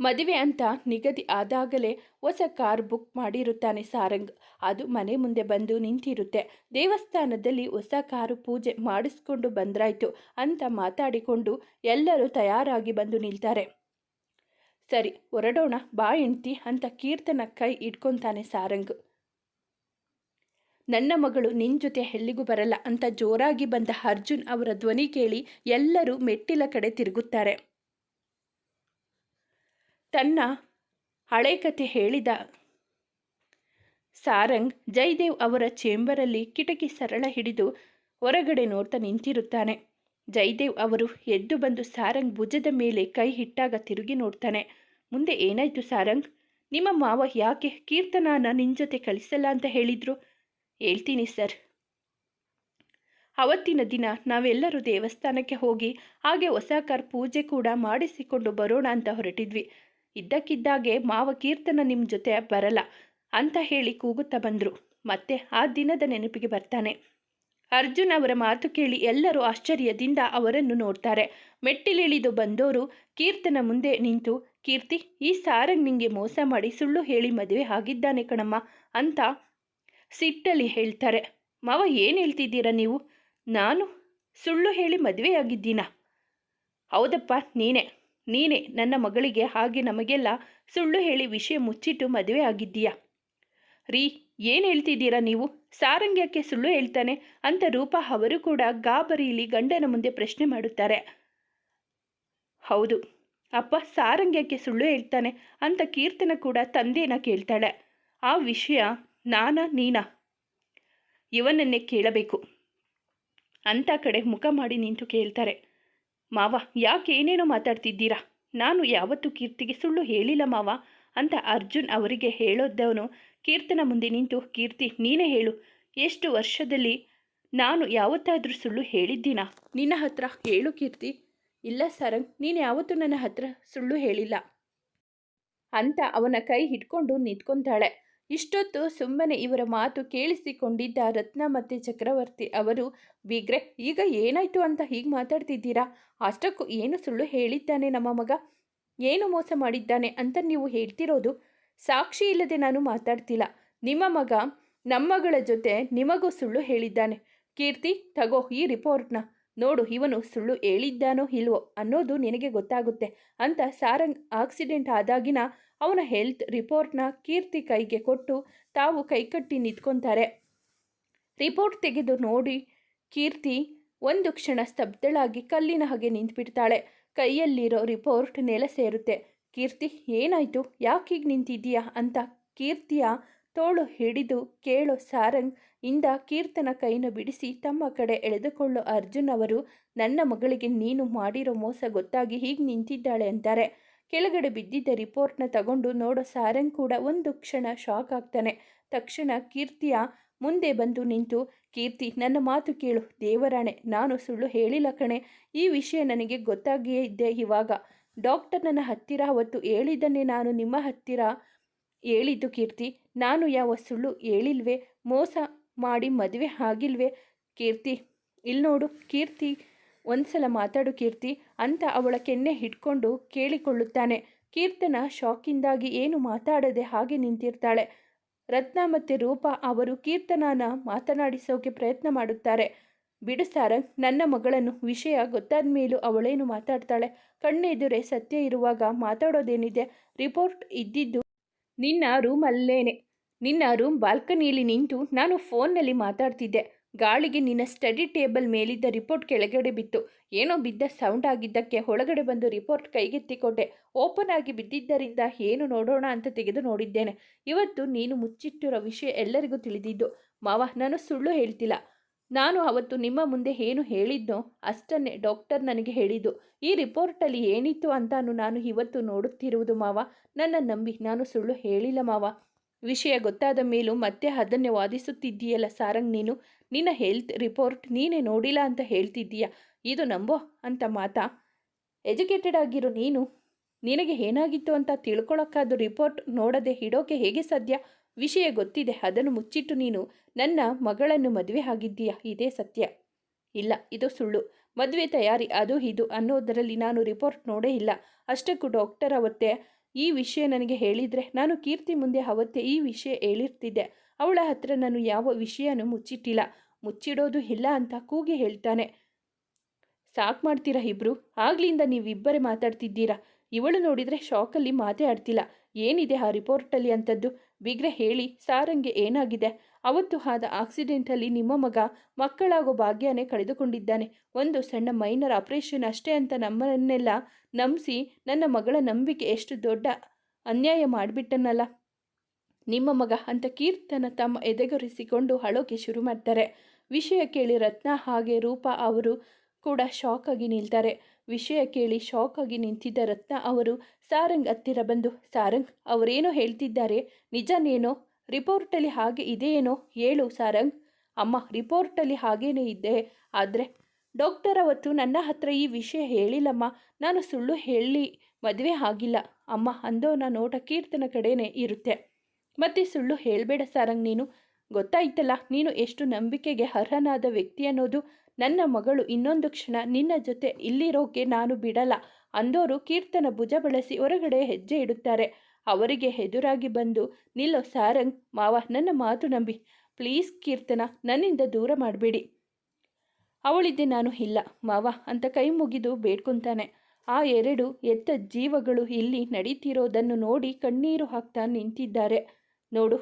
ಮದುವೆ ಅಂತ ನಿಗದಿ ಆದಾಗಲೇ ಹೊಸ ಕಾರ್ ಬುಕ್ ಮಾಡಿರುತ್ತಾನೆ ಸಾರಂಗ್. ಅದು ಮನೆ ಮುಂದೆ ಬಂದು ನಿಂತಿರುತ್ತೆ. ದೇವಸ್ಥಾನದಲ್ಲಿ ಹೊಸ ಕಾರು ಪೂಜೆ ಮಾಡಿಸ್ಕೊಂಡು ಬಂದ್ರಾಯ್ತು ಅಂತ ಮಾತಾಡಿಕೊಂಡು ಎಲ್ಲರೂ ತಯಾರಾಗಿ ಬಂದು ನಿಲ್ತಾರೆ. ಸರಿ, ಹೊರಡೋಣ, ಬಾ ಹೆಂಡ್ತಿ ಅಂತ ಕೀರ್ತನ ಕೈ ಇಟ್ಕೊತಾನೆ ಸಾರಂಗ್. ನನ್ನ ಮಗಳು ನಿನ್ನ ಜೊತೆ ಎಲ್ಲಿಗೂ ಬರಲ್ಲ ಅಂತ ಜೋರಾಗಿ ಬಂದ ಅರ್ಜುನ್ ಅವರ ಧ್ವನಿ ಕೇಳಿ ಎಲ್ಲರೂ ಮೆಟ್ಟಿಲ ಕಡೆ ತಿರುಗುತ್ತಾರೆ. ತನ್ನ ಹಳೆ ಕಥೆ ಹೇಳಿದ ಸಾರಂಗ್ ಜಯದೇವ್ ಅವರ ಚೇಂಬರಲ್ಲಿ ಕಿಟಕಿ ಸರಳ ಹಿಡಿದು ಹೊರಗಡೆ ನೋಡ್ತಾ ನಿಂತಿರುತ್ತಾನೆ. ಜಯದೇವ್ ಅವರು ಎದ್ದು ಬಂದು ಸಾರಂಗ್ ಭುಜದ ಮೇಲೆ ಕೈ ಹಿಟ್ಟಾಗ ತಿರುಗಿ ನೋಡ್ತಾನೆ. ಮುಂದೆ ಏನಾಯ್ತು ಸಾರಂಗ್? ನಿಮ್ಮ ಮಾವ ಯಾಕೆ ಕೀರ್ತನಾನ ನಿನ್ನ ಜೊತೆ ಕಳಿಸಲ್ಲ ಅಂತ ಹೇಳಿದ್ರು? ಹೇಳ್ತೀನಿ ಸರ್. ಅವತ್ತಿನ ದಿನ ನಾವೆಲ್ಲರೂ ದೇವಸ್ಥಾನಕ್ಕೆ ಹೋಗಿ ಹಾಗೆ ಹೊಸ ಕಾರ್ ಪೂಜೆ ಕೂಡ ಮಾಡಿಸಿಕೊಂಡು ಬರೋಣ ಅಂತ ಹೊರಟಿದ್ವಿ. ಇದ್ದಕ್ಕಿದ್ದಾಗೆ ಮಾವ ಕೀರ್ತನ ನಿಮ್ಮ ಜೊತೆ ಬರಲ್ಲ ಅಂತ ಹೇಳಿ ಕೂಗುತ್ತಾ ಬಂದರು. ಮತ್ತೆ ಆ ದಿನದ ನೆನಪಿಗೆ ಬರ್ತಾನೆ. ಅರ್ಜುನ್ ಅವರ ಮಾತು ಕೇಳಿ ಎಲ್ಲರೂ ಆಶ್ಚರ್ಯದಿಂದ ಅವರನ್ನು ನೋಡ್ತಾರೆ. ಮೆಟ್ಟಿಲಿಳಿದು ಬಂದವರು ಕೀರ್ತನ ಮುಂದೆ ನಿಂತು, ಕೀರ್ತಿ, ಈ ಸಾರಂಗ್ ನಿಂಗೆ ಮೋಸ ಮಾಡಿ ಸುಳ್ಳು ಹೇಳಿ ಮದುವೆ ಆಗಿದ್ದಾನೆ ಕಣಮ್ಮ ಅಂತ ಸಿಟ್ಟಲ್ಲಿ ಹೇಳ್ತಾರೆ. ಮಾವ ಏನು ಹೇಳ್ತಿದ್ದೀರಾ ನೀವು? ನಾನು ಸುಳ್ಳು ಹೇಳಿ ಮದುವೆಯಾಗಿದ್ದೀನಾ? ಹೌದಪ್ಪ, ನೀನೇ. ನೀನೇ, ನನ್ನ ಮಗಳಿಗೆ ಹಾಗೆ ನಮಗೆಲ್ಲ ಸುಳ್ಳು ಹೇಳಿ ವಿಷಯ ಮುಚ್ಚಿಟ್ಟು ಮದುವೆ ಆಗಿದ್ದೀಯಾ? ರೀ, ಏನು ಹೇಳ್ತಿದ್ದೀರಾ ನೀವು? ಸಾರಂಗ್ಯಕ್ಕೆ ಸುಳ್ಳು ಹೇಳ್ತಾನೆ ಅಂತ ರೂಪ ಅವರು ಕೂಡ ಗಾಬರಿಯಲ್ಲಿ ಗಂಡನ ಮುಂದೆ ಪ್ರಶ್ನೆ ಮಾಡುತ್ತಾರೆ. ಹೌದು, ಅಪ್ಪ ಸಾರಂಗ್ಯಕ್ಕೆ ಸುಳ್ಳು ಹೇಳ್ತಾನೆ ಅಂತ ಕೀರ್ತನ ಕೂಡ ತಂದೆನ ಕೇಳ್ತಾಳೆ. ಆ ವಿಷಯ ನಾನ ನೀನಾ? ಇವನನ್ನೇ ಕೇಳಬೇಕು. ಅಂತ ಕಡೆ ಮುಖ ಮಾಡಿ ನಿಂತು ಕೇಳ್ತಾರೆ. ಮಾವ, ಯಾಕೆ ಏನೇನೋ ಮಾತಾಡ್ತಿದ್ದೀರಾ? ನಾನು ಯಾವತ್ತೂ ಕೀರ್ತಿಗೆ ಸುಳ್ಳು ಹೇಳಿಲ್ಲ ಮಾವ ಅಂತ ಅರ್ಜುನ್ ಅವರಿಗೆ ಹೇಳೋದ್ದವನು ಕೀರ್ತನ ಮುಂದೆ ನಿಂತು, ಕೀರ್ತಿ, ನೀನೇ ಹೇಳು. ಎಷ್ಟು ವರ್ಷದಲ್ಲಿ ನಾನು ಯಾವತ್ತಾದರೂ ಸುಳ್ಳು ಹೇಳಿದ್ದೀನಾ? ನಿನ್ನ ಹತ್ರ ಹೇಳು ಕೀರ್ತಿ. ಇಲ್ಲ ಸರಂಗ್ ನೀನು ಯಾವತ್ತೂ ನನ್ನ ಹತ್ರ ಸುಳ್ಳು ಹೇಳಿಲ್ಲ ಅಂತ ಅವನ ಕೈ ಹಿಡ್ಕೊಂಡು ನಿಂತ್ಕೊಂತಾಳೆ ಇಷ್ಟೊತ್ತು ಸುಮ್ಮನೆ ಇವರ ಮಾತು ಕೇಳಿಸಿಕೊಂಡಿದ್ದ ರತ್ನ ಮತ್ತು ಚಕ್ರವರ್ತಿ ಅವರು, ಬಿಗ್ರೆ, ಈಗ ಏನಾಯ್ತು ಅಂತ ಹೀಗೆ ಮಾತಾಡ್ತಿದ್ದೀರಾ? ಅಷ್ಟಕ್ಕೂ ಏನು ಸುಳ್ಳು ಹೇಳಿದ್ದಾನೆ ನಮ್ಮ ಮಗ? ಏನು ಮೋಸ ಮಾಡಿದ್ದಾನೆ ಅಂತ ನೀವು ಹೇಳ್ತಿರೋದು? ಸಾಕ್ಷಿ ಇಲ್ಲದೆ ನಾನು ಮಾತಾಡ್ತಿಲ್ಲ. ನಿಮ್ಮ ಮಗ ನಮ್ಮಗಳ ಜೊತೆ ನಿಮಗೂ ಸುಳ್ಳು ಹೇಳಿದ್ದಾನೆ. ಕೀರ್ತಿ, ತಗೋ ಈ ರಿಪೋರ್ಟ್ನ. ನೋಡು, ಇವನು ಸುಳ್ಳು ಹೇಳಿದ್ದಾನೋ ಇಲ್ವೋ ಅನ್ನೋದು ನಿನಗೆ ಗೊತ್ತಾಗುತ್ತೆ. ಅಂತ ಸಾರಂಗ್ ಆಕ್ಸಿಡೆಂಟ್ ಆದಾಗಿನ ಅವನ ಹೆಲ್ತ್ ರಿಪೋರ್ಟ್ನ ಕೀರ್ತಿ ಕೈಗೆ ಕೊಟ್ಟು ತಾವು ಕೈಕಟ್ಟಿ ನಿಂತ್ಕೊತಾರೆ ರಿಪೋರ್ಟ್ ತೆಗೆದು ನೋಡಿ ಕೀರ್ತಿ ಒಂದು ಕ್ಷಣ ಸ್ತಬ್ಧಳಾಗಿ ಕಲ್ಲಿನ ಹಾಗೆ ನಿಂತ್ಬಿಡ್ತಾಳೆ. ಕೈಯಲ್ಲಿರೋ ರಿಪೋರ್ಟ್ ನೆಲ ಸೇರುತ್ತೆ. ಕೀರ್ತಿ, ಏನಾಯಿತು? ಹೀಗೆ ನಿಂತಿದ್ದೀಯಾ ಅಂತ ಕೀರ್ತಿಯ ತೋಳು ಹಿಡಿದು ಕೇಳೋ ಸಾರಂಗ್ ಇಂದ ಕೀರ್ತನ ಕೈನ ಬಿಡಿಸಿ ತಮ್ಮ ಕಡೆ ಎಳೆದುಕೊಳ್ಳೋ ಅರ್ಜುನ್ ಅವರು, ನನ್ನ ಮಗಳಿಗೆ ನೀನು ಮಾಡಿರೋ ಮೋಸ ಗೊತ್ತಾಗಿ ಹೀಗೆ ನಿಂತಿದ್ದಾಳೆ ಅಂತಾರೆ. ಕೆಳಗಡೆ ಬಿದ್ದಿದ್ದ ರಿಪೋರ್ಟ್ನ ತಗೊಂಡು ನೋಡೋ ಸಾರಂಗ್ ಕೂಡ ಒಂದು ಕ್ಷಣ ಶಾಕ್ ಆಗ್ತಾನೆ. ತಕ್ಷಣ ಕೀರ್ತಿಯ ಮುಂದೆ ಬಂದು ನಿಂತು, ಕೀರ್ತಿ, ನನ್ನ ಮಾತು ಕೇಳು. ದೇವರಾಣೆ, ನಾನು ಸುಳ್ಳು ಹೇಳಿಲ್ಲ ಕಣೆ. ಈ ವಿಷಯ ನನಗೆ ಗೊತ್ತಾಗಿಯೇ ಇದ್ದೆ ಇವಾಗ. ಡಾಕ್ಟರ್ ನನ್ನ ಹತ್ತಿರ ಅವತ್ತು ಹೇಳಿದ್ದನ್ನೇ ನಾನು ನಿಮ್ಮ ಹತ್ತಿರ ಹೇಳಿದ್ದು ಕೀರ್ತಿ. ನಾನು ಯಾವ ಸುಳ್ಳು ಹೇಳಿಲ್ವೇ? ಮೋಸ ಮಾಡಿ ಮದುವೆ ಆಗಿಲ್ವೇ? ಕೀರ್ತಿ ಇಲ್ಲಿ ನೋಡು ಕೀರ್ತಿ ಒಂದ್ಸಲ ಮಾತಾಡು ಕೀರ್ತಿ ಅಂತ ಅವಳ ಕೆನ್ನೆ ಹಿಡ್ಕೊಂಡು ಕೇಳಿಕೊಳ್ಳುತ್ತಾನೆ. ಕೀರ್ತನ ಶಾಕಿಂದಾಗಿ ಏನು ಮಾತಾಡದೆ ಹಾಗೆ ನಿಂತಿರ್ತಾಳೆ. ರತ್ನ ಮತ್ತು ರೂಪ ಅವರು ಕೀರ್ತನನ ಮಾತನಾಡಿಸೋಕೆ ಪ್ರಯತ್ನ ಮಾಡುತ್ತಾರೆ. ಬಿಡು ಸಾರಂಗ್ ನನ್ನ ಮಗಳನ್ನು ವಿಷಯ ಗೊತ್ತಾದ ಮೇಲೂ ಅವಳೇನು ಮಾತಾಡ್ತಾಳೆ? ಕಣ್ಣೆದುರೇ ಸತ್ಯ ಇರುವಾಗ ಮಾತಾಡೋದೇನಿದೆ? ರಿಪೋರ್ಟ್ ಇದ್ದಿದ್ದು ನಿನ್ನ ರೂಮಲ್ಲೇನೆ. ನಿನ್ನ ರೂಮ್ ಬಾಲ್ಕನಿಯಲ್ಲಿ ನಿಂತು ನಾನು ಫೋನ್ನಲ್ಲಿ ಮಾತಾಡ್ತಿದ್ದೆ. ಗಾಳಿಗೆ ನಿನ್ನ ಸ್ಟಡಿ ಟೇಬಲ್ ಮೇಲಿದ್ದ ರಿಪೋರ್ಟ್ ಕೆಳಗಡೆ ಬಿತ್ತು. ಏನೋ ಬಿದ್ದ ಸೌಂಡ್ ಆಗಿದ್ದಕ್ಕೆ ಒಳಗಡೆ ಬಂದು ರಿಪೋರ್ಟ್ ಕೈಗೆತ್ತಿಕೊಂಡೆ. ಓಪನ್ ಆಗಿ ಬಿದ್ದಿದ್ದರಿಂದ ಏನು ನೋಡೋಣ ಅಂತ ತೆಗೆದು ನೋಡಿದ್ದೇನೆ. ಇವತ್ತು ನೀನು ಮುಚ್ಚಿಟ್ಟಿರೋ ವಿಷಯ ಎಲ್ಲರಿಗೂ ತಿಳಿದಿದ್ದು. ಮಾವ, ನಾನು ಸುಳ್ಳು ಹೇಳ್ತಿಲ್ಲ. ನಾನು ಅವತ್ತು ನಿಮ್ಮ ಮುಂದೆ ಏನು ಹೇಳಿದ್ನೋ ಅಷ್ಟನ್ನೇ ಡಾಕ್ಟರ್ ನನಗೆ ಹೇಳಿದ್ದು. ಈ ರಿಪೋರ್ಟಲ್ಲಿ ಏನಿತ್ತು ಅಂತಾನು ನಾನು ಇವತ್ತು ನೋಡುತ್ತಿರುವುದು ಮಾವ. ನನ್ನ ನಂಬಿ ನಾನು ಸುಳ್ಳು ಹೇಳಿಲ್ಲ ಮಾವ. ವಿಷಯ ಗೊತ್ತಾದ ಮೇಲೂ ಮತ್ತೆ ಅದನ್ನೇ ವಾದಿಸುತ್ತಿದ್ದೀಯಲ್ಲ ಸಾರಂಗ್ ನೀನು? ನಿನ್ನ ಹೆಲ್ತ್ ರಿಪೋರ್ಟ್ ನೀನೇ ನೋಡಿಲ್ಲ ಅಂತ ಹೇಳ್ತಿದ್ದೀಯ? ಇದು ನಂಬೋ ಅಂತ ಮಾತಾ? ಎಜುಕೇಟೆಡ್ ಆಗಿರೋ ನೀನು? ನಿನಗೆ ಏನಾಗಿತ್ತು ಅಂತ ತಿಳ್ಕೊಳಕ್ಕಾದ ರಿಪೋರ್ಟ್ ನೋಡದೆ ಇಡೋಕೆ ಹೇಗೆ ಸಾಧ್ಯ? ವಿಷಯ ಗೊತ್ತಿದೆ, ಅದನ್ನು ಮುಚ್ಚಿಟ್ಟು ನೀನು ನನ್ನ ಮಗಳನ್ನು ಮದುವೆ ಆಗಿದ್ದೀಯ? ಇದೇ ಸತ್ಯ. ಇಲ್ಲ, ಇದು ಸುಳ್ಳು. ಮದುವೆ ತಯಾರಿ ಅದು ಇದು ಅನ್ನೋದರಲ್ಲಿ ನಾನು ರಿಪೋರ್ಟ್ ನೋಡೇ ಇಲ್ಲ. ಅಷ್ಟಕ್ಕೂ ಡಾಕ್ಟರ್ ಅವತ್ತೇ ಈ ವಿಷಯ ನನಗೆ ಹೇಳಿದರೆ ನಾನು ಕೀರ್ತಿ ಮುಂದೆ ಅವತ್ತೇ ಈ ವಿಷಯ ಹೇಳಿರ್ತಿದ್ದೆ. ಅವಳ ಹತ್ರ ನಾನು ಯಾವ ವಿಷಯನೂ ಮುಚ್ಚಿಟ್ಟಿಲ್ಲ. ಮುಚ್ಚಿಡೋದು ಇಲ್ಲ ಅಂತ ಕೂಗಿ ಹೇಳ್ತಾನೆ. ಸಾಕು ಮಾಡ್ತೀರಾ ಇಬ್ರು? ಆಗ್ಲಿಂದ ನೀವಿಬ್ಬರೇ ಮಾತಾಡ್ತಿದ್ದೀರಾ? ಇವಳು ನೋಡಿದರೆ ಶಾಕಲ್ಲಿ ಮಾತೇ ಆಡ್ತಿಲ್ಲ. ಏನಿದೆ ಆ ರಿಪೋರ್ಟಲ್ಲಿ ಅಂಥದ್ದು ಬಿಗ್ರೆ ಹೇಳಿ, ಸಾರಂಗೆ ಏನಾಗಿದೆ? ಅವತ್ತು ಆದ ಆಕ್ಸಿಡೆಂಟಲ್ಲಿ ನಿಮ್ಮ ಮಗ ಮಕ್ಕಳಾಗೋ ಭಾಗ್ಯನೇ ಕಳೆದುಕೊಂಡಿದ್ದಾನೆ. ಒಂದು ಸಣ್ಣ ಮೈನರ್ ಆಪರೇಷನ್ ಅಷ್ಟೇ ಅಂತ ನಮ್ಮನ್ನೆಲ್ಲ ನಂಬಿಸಿ ನನ್ನ ಮಗಳ ನಂಬಿಕೆ ಎಷ್ಟು ದೊಡ್ಡ ಅನ್ಯಾಯ ಮಾಡಿಬಿಟ್ಟನಲ್ಲ. ನಿಮ್ಮ ಮಗ ಅಂತ ಕೀರ್ತನ ತಮ್ಮ ಎದೆಗೊರಿಸಿಕೊಂಡು ಅಳೋಕೆ ಶುರು ಮಾಡ್ತಾರೆ. ವಿಷಯ ಕೇಳಿ ರತ್ನ ಹಾಗೆ ರೂಪ ಅವರು ಕೂಡ ಶಾಕ್ ಆಗಿ ನಿಲ್ತಾರೆ. ವಿಷಯ ಕೇಳಿ ಶಾಕ್ ಆಗಿ ನಿಂತಿದ್ದ ರತ್ನ ಅವರು, ಸಾರಂಗ್ ಹತ್ತಿರ ಬಂದು, ಸಾರಂಗ್, ಅವರೇನೋ ಹೇಳ್ತಿದ್ದಾರೆ. ನಿಜನೇನೋ ರಿಪೋರ್ಟಲ್ಲಿ ಹಾಗೆ ಇದೆಯೇನೋ ಹೇಳು ಸಾರಂಗ್. ಅಮ್ಮ, ರಿಪೋರ್ಟಲ್ಲಿ ಹಾಗೇನೇ ಇದ್ದೆ ಆದರೆ ಡಾಕ್ಟರ್ ಅವತ್ತು ನನ್ನ ಹತ್ರ ಈ ವಿಷಯ ಹೇಳಿಲ್ಲಮ್ಮ. ನಾನು ಸುಳ್ಳು ಹೇಳಿ ಮದುವೆ ಆಗಿಲ್ಲ. ಅಮ್ಮ ಅಂದೋನ ನೋಟ ಕೀರ್ತನ ಕಡೆನೇ ಇರುತ್ತೆ. ಮತ್ತೆ ಸುಳ್ಳು ಹೇಳಬೇಡ ಸಾರಂಗ್ ನೀನು. ಗೊತ್ತಾಯ್ತಲ್ಲ, ನೀನು ಎಷ್ಟು ನಂಬಿಕೆಗೆ ಅರ್ಹನಾದ ವ್ಯಕ್ತಿ ಅನ್ನೋದು. ನನ್ನ ಮಗಳು ಇನ್ನೊಂದು ಕ್ಷಣ ನಿನ್ನ ಜೊತೆ ಇಲ್ಲಿರೋಕೆ ನಾನು ಬಿಡಲ್ಲ. ಅಂದೋರು ಕೀರ್ತನ ಭುಜ ಬಳಸಿ ಹೊರಗಡೆ ಹೆಜ್ಜೆ ಇಡುತ್ತಾರೆ. ಅವರಿಗೆ ಎದುರಾಗಿ ಬಂದು ನಿಲ್ಲೋ ಸಾರಂಗ್, ಮಾವ, ನನ್ನ ಮಾತು ನಂಬಿ. ಪ್ಲೀಸ್ ಕೀರ್ತನ, ನನ್ನಿಂದ ದೂರ ಮಾಡಬೇಡಿ. ಅವಳಿದ್ದೆ ನಾನು ಇಲ್ಲ. ಮಾವ, ಅಂತ ಕೈ ಮುಗಿದು ಬೇಡ್ಕೊಂತಾನೆ. ಆ ಎರಡು ಎತ್ತ ಜೀವಗಳು ಇಲ್ಲಿ ನಡೀತಿರೋದನ್ನು ನೋಡಿ ಕಣ್ಣೀರು ಹಾಕ್ತಾ ನಿಂತಿದ್ದಾರೆ. ನೋಡು,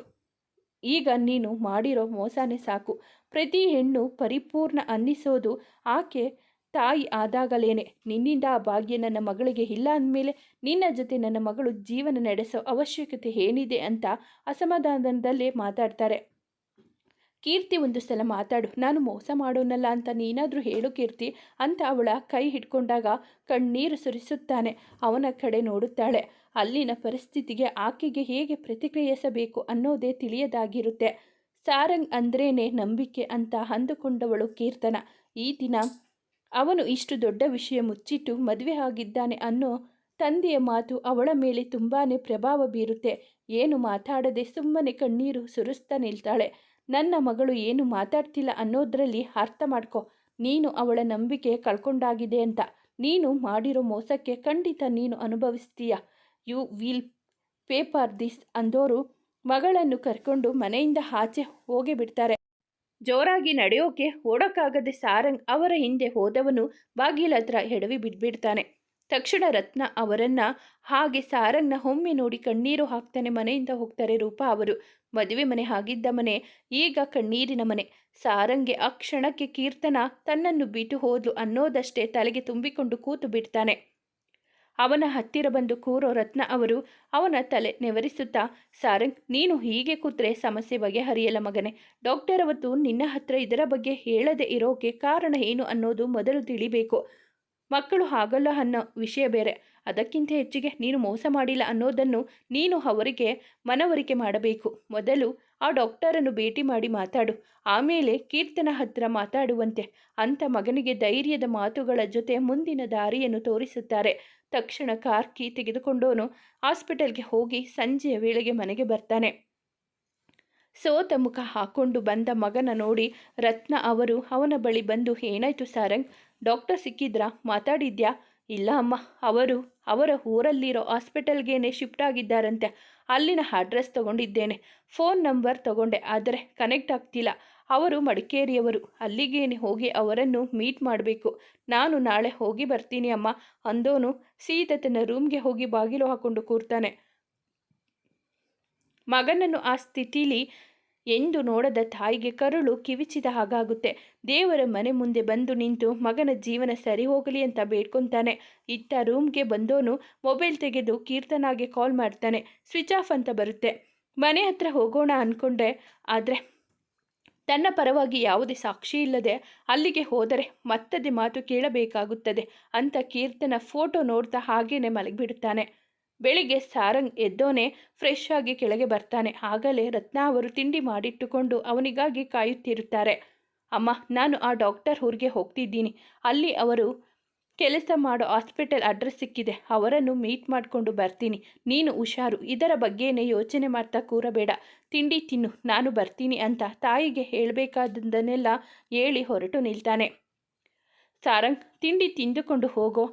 ಈಗ ನೀನು ಮಾಡಿರೋ ಮೋಸನೇ ಸಾಕು. ಪ್ರತಿ ಹೆಣ್ಣು ಪರಿಪೂರ್ಣ ಅನ್ನಿಸೋದು ಆಕೆ ತಾಯಿ ಆದಾಗಲೇನೆ. ನಿನ್ನಿಂದ ಆ ಭಾಗ್ಯ ನನ್ನ ಮಗಳಿಗೆ ಇಲ್ಲ ಅಂದಮೇಲೆ ನಿನ್ನ ಜೊತೆ ನನ್ನ ಮಗಳು ಜೀವನ ನಡೆಸೋ ಅವಶ್ಯಕತೆ ಏನಿದೆ ಅಂತ ಅಸಮಾಧಾನದಲ್ಲೇ ಮಾತಾಡ್ತಾರೆ. ಕೀರ್ತಿ ಒಂದು ಸಲ ಮಾತಾಡು, ನಾನು ಮೋಸ ಮಾಡೋನಲ್ಲ ಅಂತ ನೀನಾದರೂ ಹೇಳು ಕೀರ್ತಿ ಅಂತ ಅವಳ ಕೈ ಹಿಡ್ಕೊಂಡಾಗ ಕಣ್ಣೀರು ಸುರಿಸುತ್ತಾನೆ. ಅವನ ಕಡೆ ನೋಡುತ್ತಾಳೆ, ಅಲ್ಲಿನ ಪರಿಸ್ಥಿತಿಗೆ ಆಕೆಗೆ ಹೇಗೆ ಪ್ರತಿಕ್ರಿಯಿಸಬೇಕು ಅನ್ನೋದೇ ತಿಳಿಯದಾಗಿರುತ್ತೆ. ಸಾರಂಗ್ ಅಂದ್ರೇನೆ ನಂಬಿಕೆ ಅಂತ ಅಂದುಕೊಂಡವಳು ಕೀರ್ತನ. ಈ ದಿನ ಅವನು ಇಷ್ಟು ದೊಡ್ಡ ವಿಷಯ ಮುಚ್ಚಿಟ್ಟು ಮದುವೆ ಆಗಿದ್ದಾನೆ ಅನ್ನೋ ತಂದೆಯ ಮಾತು ಅವಳ ಮೇಲೆ ತುಂಬಾ ಪ್ರಭಾವ ಬೀರುತ್ತೆ. ಏನು ಮಾತಾಡದೆ ಸುಮ್ಮನೆ ಕಣ್ಣೀರು ಸುರಿಸ್ತಾ ನಿಲ್ತಾಳೆ. ನನ್ನ ಮಗಳು ಏನು ಮಾತಾಡ್ತಿಲ್ಲ ಅನ್ನೋದ್ರಲ್ಲಿ ಅರ್ಥ ಮಾಡ್ಕೊ. ನೀನು ಅವಳ ನಂಬಿಕೆ ಕಳ್ಕೊಂಡಾಗಿದೆ ಅಂತ. ನೀನು ಮಾಡಿರೋ ಮೋಸಕ್ಕೆ ಖಂಡಿತ ನೀನು ಅನುಭವಿಸ್ತೀಯ. You will pay for this ಅಂದೋರು ಮಗಳನ್ನು ಕರ್ಕೊಂಡು ಮನೆಯಿಂದ ಆಚೆ ಹೋಗಿ ಬಿಡ್ತಾರೆ ಜೋರಾಗಿ ನಡೆಯೋಕೆ ಓಡೋಕ್ಕಾಗದೆ ಸಾರಂಗ್ ಅವರ ಹಿಂದೆ ಹೋದವನು ಬಾಗಿಲತ್ರ ಎಡವಿ ಬಿದ್ಬಿಡ್ತಾನೆ. ತಕ್ಷಣ ರತ್ನ ಅವರನ್ನ ಹಾಗೆ ಸಾರಂಗ್ನ ಒಮ್ಮೆ ನೋಡಿ ಕಣ್ಣೀರು ಹಾಕ್ತಾನೆ ಮನೆಯಿಂದ ಹೋಗ್ತಾರೆ ರೂಪಾ ಅವರು. ಮದುವೆ ಮನೆ ಆಗಿದ್ದ ಮನೆ, ಈಗ ಕಣ್ಣೀರಿನ ಮನೆ. ಸಾರಂಗೆ ಆ ಕ್ಷಣಕ್ಕೆ ಕೀರ್ತನ ತನ್ನನ್ನು ಬಿಟ್ಟು ಹೋದ್ಲು ಅನ್ನೋದಷ್ಟೇ ತಲೆಗೆ ತುಂಬಿಕೊಂಡು ಕೂತು ಬಿಡ್ತಾನೆ. ಅವನ ಹತ್ತಿರ ಬಂದು ಕೂರೋ ರತ್ನ ಅವರು ಅವನ ತಲೆ ನೆವರಿಸುತ್ತಾ, ಸಾರಂಗ್, ನೀನು ಹೀಗೆ ಕೂತ್ರೆ ಸಮಸ್ಯೆ ಬಗೆಹರಿಯಲ್ಲ ಮಗನೆ. ಡಾಕ್ಟರ್ ಅವತ್ತು ನಿನ್ನ ಹತ್ರ ಇದರ ಬಗ್ಗೆ ಹೇಳದೆ ಇರೋಕೆ ಕಾರಣ ಏನು ಅನ್ನೋದು ಮೊದಲು ತಿಳಿಬೇಕು. ಮಕ್ಕಳು ಹಾಗಲ್ಲ ಅನ್ನೋ ವಿಷಯ ಬೇರೆ. ಅದಕ್ಕಿಂತ ಹೆಚ್ಚಿಗೆ ನೀನು ಮೋಸ ಮಾಡಿಲ್ಲ ಅನ್ನೋದನ್ನು ನೀನು ಅವರಿಗೆ ಮನವರಿಕೆ ಮಾಡಬೇಕು. ಮೊದಲು ಆ ಡಾಕ್ಟರನ್ನು ಭೇಟಿ ಮಾಡಿ ಮಾತಾಡು. ಆಮೇಲೆ ಕೀರ್ತನ ಹತ್ರ ಮಾತಾಡುವಂತೆ. ಅಂಥ ಮಗನಿಗೆ ಧೈರ್ಯದ ಮಾತುಗಳ ಜೊತೆ ಮುಂದಿನ ದಾರಿಯನ್ನು ತೋರಿಸುತ್ತಾರೆ. ತಕ್ಷಣ ಕಾರ್ ಕೀ ತೆಗೆದುಕೊಂಡವನು ಹಾಸ್ಪಿಟಲ್ಗೆ ಹೋಗಿ ಸಂಜೆಯ ವೇಳೆಗೆ ಮನೆಗೆ ಬರ್ತಾನೆ. ಸೋತ ಮುಖ ಹಾಕೊಂಡು ಬಂದ ಮಗನ ನೋಡಿ ರತ್ನ ಅವರು ಅವನ ಬಳಿ ಬಂದು, ಏನಾಯ್ತು ಸಾರಂಗ್? ಡಾಕ್ಟರ್ ಸಿಕ್ಕಿದ್ರಾ? ಮಾತಾಡಿದ್ಯಾ? ಇಲ್ಲ ಅಮ್ಮ, ಅವರು, ಅವರ ಊರಲ್ಲಿರೋ ಹಾಸ್ಪಿಟಲ್ಗೇನೆ ಶಿಫ್ಟ್ ಆಗಿದ್ದಾರಂತೆ. ಅಲ್ಲಿನ ಅಡ್ರೆಸ್ ತಗೊಂಡಿದ್ದೇನೆ. ಫೋನ್ ನಂಬರ್ ತಗೊಂಡೆ, ಆದರೆ ಕನೆಕ್ಟ್ ಆಗ್ತಿಲ್ಲ. ಅವರು ಮಡಿಕೇರಿಯವರು. ಅಲ್ಲಿಗೇನೆ ಹೋಗಿ ಅವರನ್ನು ಮೀಟ್ ಮಾಡಬೇಕು. ನಾನು ನಾಳೆ ಹೋಗಿ ಬರ್ತೀನಿ ಅಮ್ಮ. ಅಂದೋನು ಸೀತ ತನ್ನ ರೂಮ್ಗೆ ಹೋಗಿ ಬಾಗಿಲು ಹಾಕೊಂಡು ಕೂರ್ತಾನೆ. ಮಗನನ್ನು ಆ ಸ್ಥಿತಿಲಿ ಎಂದು ನೋಡದ ತಾಯಿಗೆ ಕರುಳು ಕಿವಿಚಿದ ಹಾಗಾಗುತ್ತೆ. ದೇವರ ಮನೆ ಮುಂದೆ ಬಂದು ನಿಂತು ಮಗನ ಜೀವನ ಸರಿ ಹೋಗಲಿ ಅಂತ ಬೇಡ್ಕೊತಾನೆ. ಇತ್ತ ರೂಮ್ಗೆ ಬಂದೋನು ಮೊಬೈಲ್ ತೆಗೆದು ಕೀರ್ತನಾಗೆ ಕಾಲ್ ಮಾಡ್ತಾನೆ. ಸ್ವಿಚ್ ಆಫ್ ಅಂತ ಬರುತ್ತೆ. ಮನೆ ಹತ್ರ ಹೋಗೋಣ ಅಂದ್ಕೊಂಡೆ ಆದರೆ ತನ್ನ ಪರವಾಗಿ ಯಾವುದೇ ಸಾಕ್ಷಿ ಇಲ್ಲದೆ ಅಲ್ಲಿಗೆ ಹೋದರೆ ಮತ್ತದೇ ಮಾತು ಕೇಳಬೇಕಾಗುತ್ತದೆ ಅಂತ ಕೀರ್ತನ ಫೋಟೋ ನೋಡ್ತಾ ಹಾಗೇನೆ ಮಲಗಿಬಿಡ್ತಾನೆ ಬೆಳಿಗ್ಗೆ ಸಾರಂಗ್ ಎದ್ದೋನೆ ಫ್ರೆಶ್ ಆಗಿ ಕೆಳಗೆ ಬರ್ತಾನೆ. ಆಗಲೇ ರತ್ನ ಅವರು ತಿಂಡಿ ಮಾಡಿಟ್ಟುಕೊಂಡು ಅವನಿಗಾಗಿ ಕಾಯುತ್ತಿರುತ್ತಾರೆ. ಅಮ್ಮ, ನಾನು ಆ ಡಾಕ್ಟರ್ ಊರಿಗೆ ಹೋಗ್ತಿದ್ದೀನಿ. ಅಲ್ಲಿ ಅವರು ಕೆಲಸ ಮಾಡೋ ಹಾಸ್ಪಿಟಲ್ ಅಡ್ರೆಸ್ ಸಿಕ್ಕಿದೆ. ಅವರನ್ನು ಮೀಟ್ ಮಾಡಿಕೊಂಡು ಬರ್ತೀನಿ. ನೀನು ಹುಷಾರು. ಇದರ ಬಗ್ಗೆನೇ ಯೋಚನೆ ಮಾಡ್ತಾ ಕೂರಬೇಡ. ತಿಂಡಿ ತಿನ್ನು. ನಾನು ಬರ್ತೀನಿ ಅಂತ ತಾಯಿಗೆ ಹೇಳಬೇಕಾದದ್ದನ್ನೆಲ್ಲ ಹೇಳಿ ಹೊರಟು ನಿಲ್ತಾನೆ. ಸಾರಂಗ್, ತಿಂಡಿ ತಿಂದುಕೊಂಡು ಹೋಗೋ.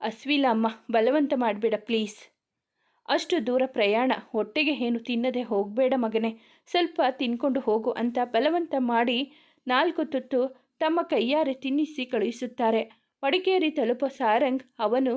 ಅಸ್ವಿಲ ಅಮ್ಮ, ಬಲವಂತ ಮಾಡಬೇಡ ಪ್ಲೀಸ್. ಅಷ್ಟು ದೂರ ಪ್ರಯಾಣ. ಹೊಟ್ಟೆಗೆ ಏನು ತಿನ್ನದೆ ಹೋಗಬೇಡ ಮಗನೇ. ಸ್ವಲ್ಪ ತಿನ್ಕೊಂಡು ಹೋಗು ಅಂತ ಬಲವಂತ ಮಾಡಿ ನಾಲ್ಕು ತುತ್ತು ತಮ್ಮ ಕೈಯಾರೆ ತಿನ್ನಿಸಿ ಕಳುಹಿಸುತ್ತಾರೆ. ಮಡಿಕೇರಿ ತಲುಪೋ ಸಾರಂಗ್ ಅವನು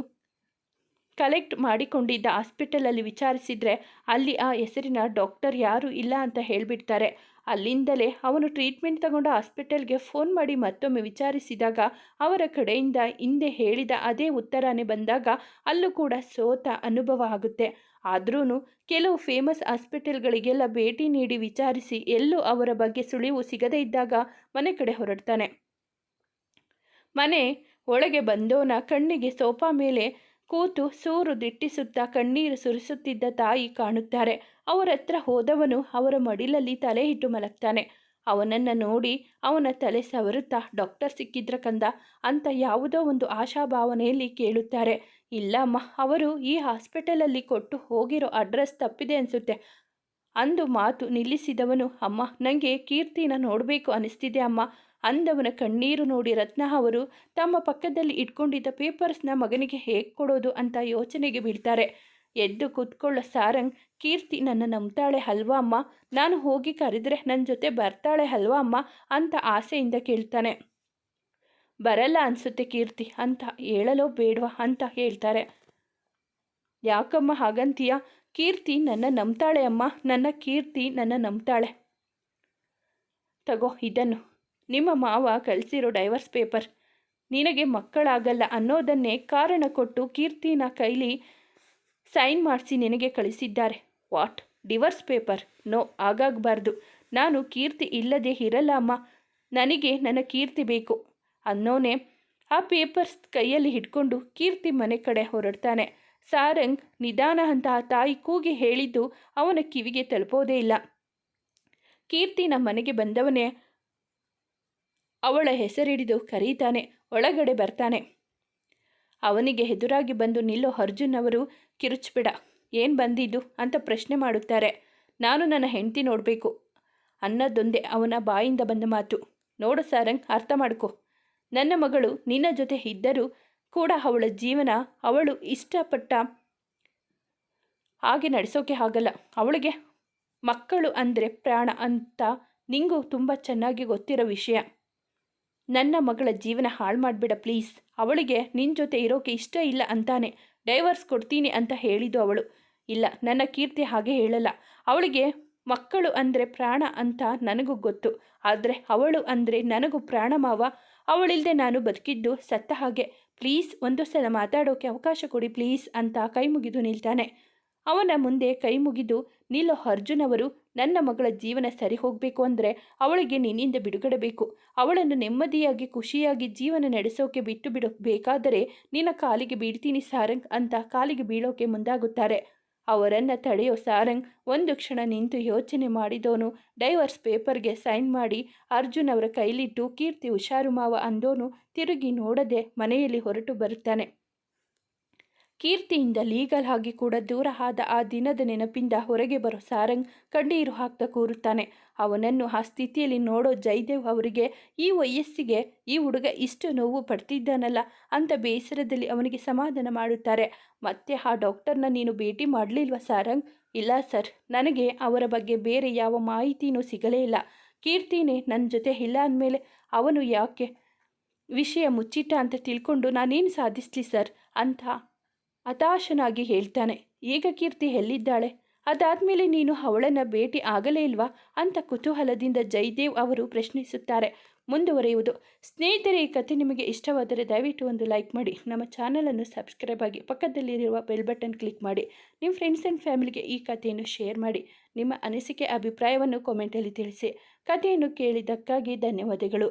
ಕಲೆಕ್ಟ್ ಮಾಡಿಕೊಂಡಿದ್ದ ಹಾಸ್ಪಿಟಲಲ್ಲಿ ವಿಚಾರಿಸಿದರೆ ಅಲ್ಲಿ ಆ ಹೆಸರಿನ ಡಾಕ್ಟರ್ ಯಾರೂ ಇಲ್ಲ ಅಂತ ಹೇಳಿಬಿಡ್ತಾರೆ. ಅಲ್ಲಿಂದಲೇ ಅವನು ಟ್ರೀಟ್ಮೆಂಟ್ ತಗೊಂಡ ಹಾಸ್ಪಿಟಲ್ಗೆ ಫೋನ್ ಮಾಡಿ ಮತ್ತೊಮ್ಮೆ ವಿಚಾರಿಸಿದಾಗ ಅವರ ಕಡೆಯಿಂದ ಹಿಂದೆ ಹೇಳಿದ ಅದೇ ಉತ್ತರನೇ ಬಂದಾಗ ಅಲ್ಲೂ ಕೂಡ ಸೋತ ಅನುಭವ ಆಗುತ್ತೆ. ಆದ್ರೂ ಕೆಲವು ಫೇಮಸ್ ಹಾಸ್ಪಿಟಲ್ಗಳಿಗೆಲ್ಲ ಭೇಟಿ ನೀಡಿ ವಿಚಾರಿಸಿ ಎಲ್ಲೂ ಅವರ ಬಗ್ಗೆ ಸುಳಿವು ಸಿಗದೇ ಇದ್ದಾಗ ಮನೆ ಕಡೆ ಹೊರಡ್ತಾನೆ. ಮನೆ ಒಳಗೆ ಬಂದೋನ ಕಣ್ಣಿಗೆ ಸೋಫಾ ಮೇಲೆ ಕೂತು ಸೂರು ದಿಟ್ಟಿಸುತ್ತಾ ಕಣ್ಣೀರು ಸುರಿಸುತ್ತಿದ್ದ ತಾಯಿ ಕಾಣುತ್ತಾರೆ. ಅವರ ಹತ್ರ ಹೋದವನು ಅವರ ಮಡಿಲಲ್ಲಿ ತಲೆ ಇಟ್ಟು ಮಲಗ್ತಾನೆ. ಅವನನ್ನು ನೋಡಿ ಅವನ ತಲೆ ಸವರುತ್ತಾ, ಡಾಕ್ಟರ್ ಸಿಕ್ಕಿದ್ರ ಕಂದ? ಅಂತ ಯಾವುದೋ ಒಂದು ಆಶಾಭಾವನೆಯಲ್ಲಿ ಕೇಳುತ್ತಾರೆ. ಇಲ್ಲ ಅಮ್ಮ ಅವರು ಈ ಹಾಸ್ಪಿಟಲಲ್ಲಿ ಕೊಟ್ಟು ಹೋಗಿರೋ ಅಡ್ರೆಸ್ ತಪ್ಪಿದೆ ಅನಿಸುತ್ತೆ ಅಂದು ಮಾತು ನಿಲ್ಲಿಸಿದವನು, ಅಮ್ಮ ನನಗೆ ಕೀರ್ತಿನ ನೋಡಬೇಕು ಅನಿಸ್ತಿದೆ ಅಮ್ಮ. ಅಂದವನ ಕಣ್ಣೀರು ನೋಡಿ ರತ್ನ ಅವರು ತಮ್ಮ ಪಕ್ಕದಲ್ಲಿ ಇಟ್ಕೊಂಡಿದ್ದ ಪೇಪರ್ಸ್ನ ಮಗನಿಗೆ ಹೇಗೆ ಕೊಡೋದು ಅಂತ ಯೋಚನೆಗೆ ಬೀಳ್ತಾರೆ. ಎದ್ದು ಕೂತ್ಕೊಳ್ಳೋ ಸಾರಂಗ್, ಕೀರ್ತಿ ನನ್ನ ನಂಬ್ತಾಳೆ ಹಲ್ವಾ ಅಮ್ಮ? ನಾನು ಹೋಗಿ ಕರೆದ್ರೆ ನನ್ನ ಜೊತೆ ಬರ್ತಾಳೆ ಹಲ್ವಾ ಅಮ್ಮ? ಅಂತ ಆಸೆಯಿಂದ ಕೇಳ್ತಾನೆ. ಬರಲ್ಲ ಅನಿಸುತ್ತೆ ಕೀರ್ತಿ ಅಂತ ಹೇಳಲೋ ಬೇಡವಾ ಅಂತ ಹೇಳ್ತಾರೆ. ಯಾಕಮ್ಮ ಹಾಗಂತೀಯ? ಕೀರ್ತಿ ನನ್ನ ನಂಬ್ತಾಳೆ ಅಮ್ಮ. ನನ್ನ ಕೀರ್ತಿ ನನ್ನ ನಂಬ್ತಾಳೆ ತಗೋ ಇದನ್ನು. ನಿಮ್ಮ ಮಾವ ಕಳಿಸಿರೋ ಡೈವರ್ಸ್ ಪೇಪರ್. ನಿನಗೆ ಮಕ್ಕಳಾಗಲ್ಲ ಅನ್ನೋದನ್ನೇ ಕಾರಣ ಕೊಟ್ಟು ಕೀರ್ತಿನ ಕೈಲಿ ಸೈನ್ ಮಾಡಿಸಿ ನಿನಗೆ ಕಳಿಸಿದ್ದಾರೆ. ವಾಟ್? Divorce paper? ನೋ ಆಗಾಗಬಾರ್ದು ನಾನು ಕೀರ್ತಿ ಇಲ್ಲದೆ ಇರಲ್ಲ, ಅಮ್ಮ. ನನಗೆ ನನ್ನ ಕೀರ್ತಿ ಬೇಕು. ಅನ್ನೋನೆ ಆ ಪೇಪರ್ಸ್ ಕೈಯಲ್ಲಿ ಹಿಡ್ಕೊಂಡು ಕೀರ್ತಿ ಮನೆ ಕಡೆ ಹೊರಡ್ತಾನೆ. ಸಾರಂಗ್ ನಿಧಾನ ಅಂತ ತಾಯಿ ಕೂಗಿ ಹೇಳಿದ್ದು ಅವನ ಕಿವಿಗೆ ತಲುಪೋದೇ ಇಲ್ಲ. ಕೀರ್ತಿ ನಮ್ಮ ಮನೆಗೆ ಬಂದವನೇ ಅವಳ ಹೆಸರಿಡಿದು ಕರೀತಾನೆ, ಒಳಗಡೆ ಬರ್ತಾನೆ. ಅವನಿಗೆ ಎದುರಾಗಿ ಬಂದು ನಿಲ್ಲೋ ಅರ್ಜುನ್ ಅವರು ಕಿರುಚ್ಬಿಡ, ಏನು ಬಂದಿದ್ದು ಅಂತ ಪ್ರಶ್ನೆ ಮಾಡುತ್ತಾರೆ. ನಾನು ನನ್ನ ಹೆಂಡತಿ ನೋಡಬೇಕು. ಅನ್ನೋದೊಂದೇ ಅವನ ಬಾಯಿಂದ ಬಂದ ಮಾತು. ನೋಡು ಸಾರಂಗ್, ಅರ್ಥ ಮಾಡ್ಕೊ. ನನ್ನ ಮಗಳು ನಿನ್ನ ಜೊತೆ ಇದ್ದರೂ ಕೂಡ ಅವಳ ಜೀವನ ಅವಳು ಇಷ್ಟಪಟ್ಟ ಹಾಗೆ ನಡೆಸೋಕೆ ಆಗಲ್ಲ. ಅವಳಿಗೆ ಮಕ್ಕಳು ಅಂದರೆ ಪ್ರಾಣ ಅಂತ ನಿಂಗೂ ತುಂಬ ಚೆನ್ನಾಗಿ ಗೊತ್ತಿರೋ ವಿಷಯ. ನನ್ನ ಮಗಳ ಜೀವನ ಹಾಳು ಮಾಡಿಬಿಡ ಪ್ಲೀಸ್. ಅವಳಿಗೆ ನಿನ್ನ ಜೊತೆ ಇರೋಕೆ ಇಷ್ಟ ಇಲ್ಲ ಅಂತಾನೆ. ಡೈವರ್ಸ್ ಕೊಡ್ತೀನಿ ಅಂತ ಹೇಳಿದ್ದು ಅವಳು. ಇಲ್ಲ, ನನ್ನ ಕೀರ್ತಿ ಹಾಗೆ ಹೇಳಲ್ಲ. ಅವಳಿಗೆ ಮಕ್ಕಳು ಅಂದರೆ ಪ್ರಾಣ ಅಂತ ನನಗೂ ಗೊತ್ತು. ಆದರೆ ಅವಳು ಅಂದರೆ ನನಗೂ ಪ್ರಾಣ ಮಾವ. ಅವಳಿಲ್ಲದೆ ನಾನು ಬದುಕಿದ್ದು ಸತ್ತ ಹಾಗೆ. ಪ್ಲೀಸ್, ಒಂದು ಸಲ ಮಾತಾಡೋಕೆ ಅವಕಾಶ ಕೊಡಿ ಪ್ಲೀಸ್ ಅಂತ ಕೈ ಮುಗಿದು ನಿಲ್ತಾನೆ. ಅವನ ಮುಂದೆ ಕೈ ಮುಗಿದು ನಿಲ್ಲೋ ಅರ್ಜುನ್ ಅವರು ನನ್ನ ಮಗಳ ಜೀವನ ಸರಿ ಹೋಗಬೇಕು ಅಂದರೆ ಅವಳಿಗೆ ನಿನ್ನಿಂದ ಬಿಡುಗಡೆ ಬೇಕು ಅವಳನ್ನು ನೆಮ್ಮದಿಯಾಗಿ, ಖುಷಿಯಾಗಿ ಜೀವನ ನಡೆಸೋಕೆ ಬಿಟ್ಟು ಬಿಡು. ಬೇಕಾದರೆ ನಿನ್ನ ಕಾಲಿಗೆ ಬೀಳ್ತೀನಿ ಸಾರಂಗ್ ಅಂತ ಕಾಲಿಗೆ ಬೀಳೋಕೆ ಮುಂದಾಗುತ್ತಾರೆ. ಅವರನ್ನು ತಡೆಯೋ ಸಾರಂಗ್ ಒಂದು ಕ್ಷಣ ನಿಂತು ಯೋಚನೆ ಮಾಡಿದೋನು. ಡೈವರ್ಸ್ ಪೇಪರ್ಗೆ ಸೈನ್ ಮಾಡಿ ಅರ್ಜುನ್ ಅವರ ಕೈಲಿಟ್ಟು, ಕೀರ್ತಿ ಹುಷಾರು ಮಾವ ಅಂದೋನು. ತಿರುಗಿ ನೋಡದೆ ಮನೆಯಲ್ಲಿ ಹೊರಟು ಬರುತ್ತಾನೆ. ಕೀರ್ತಿಯಿಂದ ಲೀಗಲ್ ಆಗಿ ಕೂಡ ದೂರ ಆದ ಆ ದಿನದ ನೆನಪಿಂದ ಹೊರಗೆ ಬರೋ ಸಾರಂಗ್ ಕಣ್ಣೀರು ಹಾಕ್ತಾ ಕೂರುತ್ತಾನೆ. ಅವನನ್ನು ಆ ಸ್ಥಿತಿಯಲ್ಲಿ ನೋಡೋ ಜಯದೇವ್ ಅವರಿಗೆ, ಈ ವಯಸ್ಸಿಗೆ ಈ ಹುಡುಗ ಇಷ್ಟು ನೋವು ಪಡ್ತಿದ್ದಾನಲ್ಲ ಅಂತ ಬೇಸರದಲ್ಲಿ ಅವನಿಗೆ ಸಮಾಧಾನ ಮಾಡುತ್ತಾರೆ. ಮತ್ತೆ ಆ ಡಾಕ್ಟರ್ನ ನೀನು ಭೇಟಿ ಮಾಡಲಿಲ್ವ ಸಾರಂಗ್? ಇಲ್ಲ ಸರ್, ನನಗೆ ಅವರ ಬಗ್ಗೆ ಬೇರೆ ಯಾವ ಮಾಹಿತಿನೂ ಸಿಗಲೇ ಇಲ್ಲ. ಕೀರ್ತಿನೇ ನನ್ನ ಜೊತೆ ಇಲ್ಲ ಅಂದಮೇಲೆ ಅವನು ಯಾಕೆ? ವಿಷಯ ಮುಚ್ಚಿಟ್ಟ ಅಂತ ತಿಳ್ಕೊಂಡು ನಾನೇನು ಸಾಧಿಸ್ಲಿ ಸರ್? ಅಂತ ಹತಾಶನಾಗಿ ಹೇಳ್ತಾನೆ, ಈಗ ಕೀರ್ತಿ ಎಲ್ಲಿದ್ದಾಳೆ? ಅದಾದ್ಮೇಲೆ ನೀನು ಅವಳನ್ನು ಭೇಟಿ ಆಗಲೇ ಇಲ್ವಾ? ಅಂತ ಕುತೂಹಲದಿಂದ ಜಯದೇವ್ ಅವರು ಪ್ರಶ್ನಿಸುತ್ತಾರೆ. ಮುಂದುವರಿಯುವುದು. ಸ್ನೇಹಿತರೆ, ಈ ಕಥೆ ನಿಮಗೆ ಇಷ್ಟವಾದರೆ ದಯವಿಟ್ಟು ಒಂದು ಲೈಕ್ ಮಾಡಿ. ನಮ್ಮ ಚಾನಲನ್ನು ಸಬ್ಸ್ಕ್ರೈಬ್ ಆಗಿ ಪಕ್ಕದಲ್ಲಿರುವ ಬೆಲ್ ಬಟನ್ ಕ್ಲಿಕ್ ಮಾಡಿ. ನಿಮ್ಮ ಫ್ರೆಂಡ್ಸ್ ಆ್ಯಂಡ್ ಫ್ಯಾಮಿಲಿಗೆ ಈ ಕಥೆಯನ್ನು ಶೇರ್ ಮಾಡಿ. ನಿಮ್ಮ ಅನಿಸಿಕೆ, ಅಭಿಪ್ರಾಯವನ್ನು ಕಾಮೆಂಟಲ್ಲಿ ತಿಳಿಸಿ. ಕಥೆಯನ್ನು ಕೇಳಿದ್ದಕ್ಕಾಗಿ ಧನ್ಯವಾದಗಳು.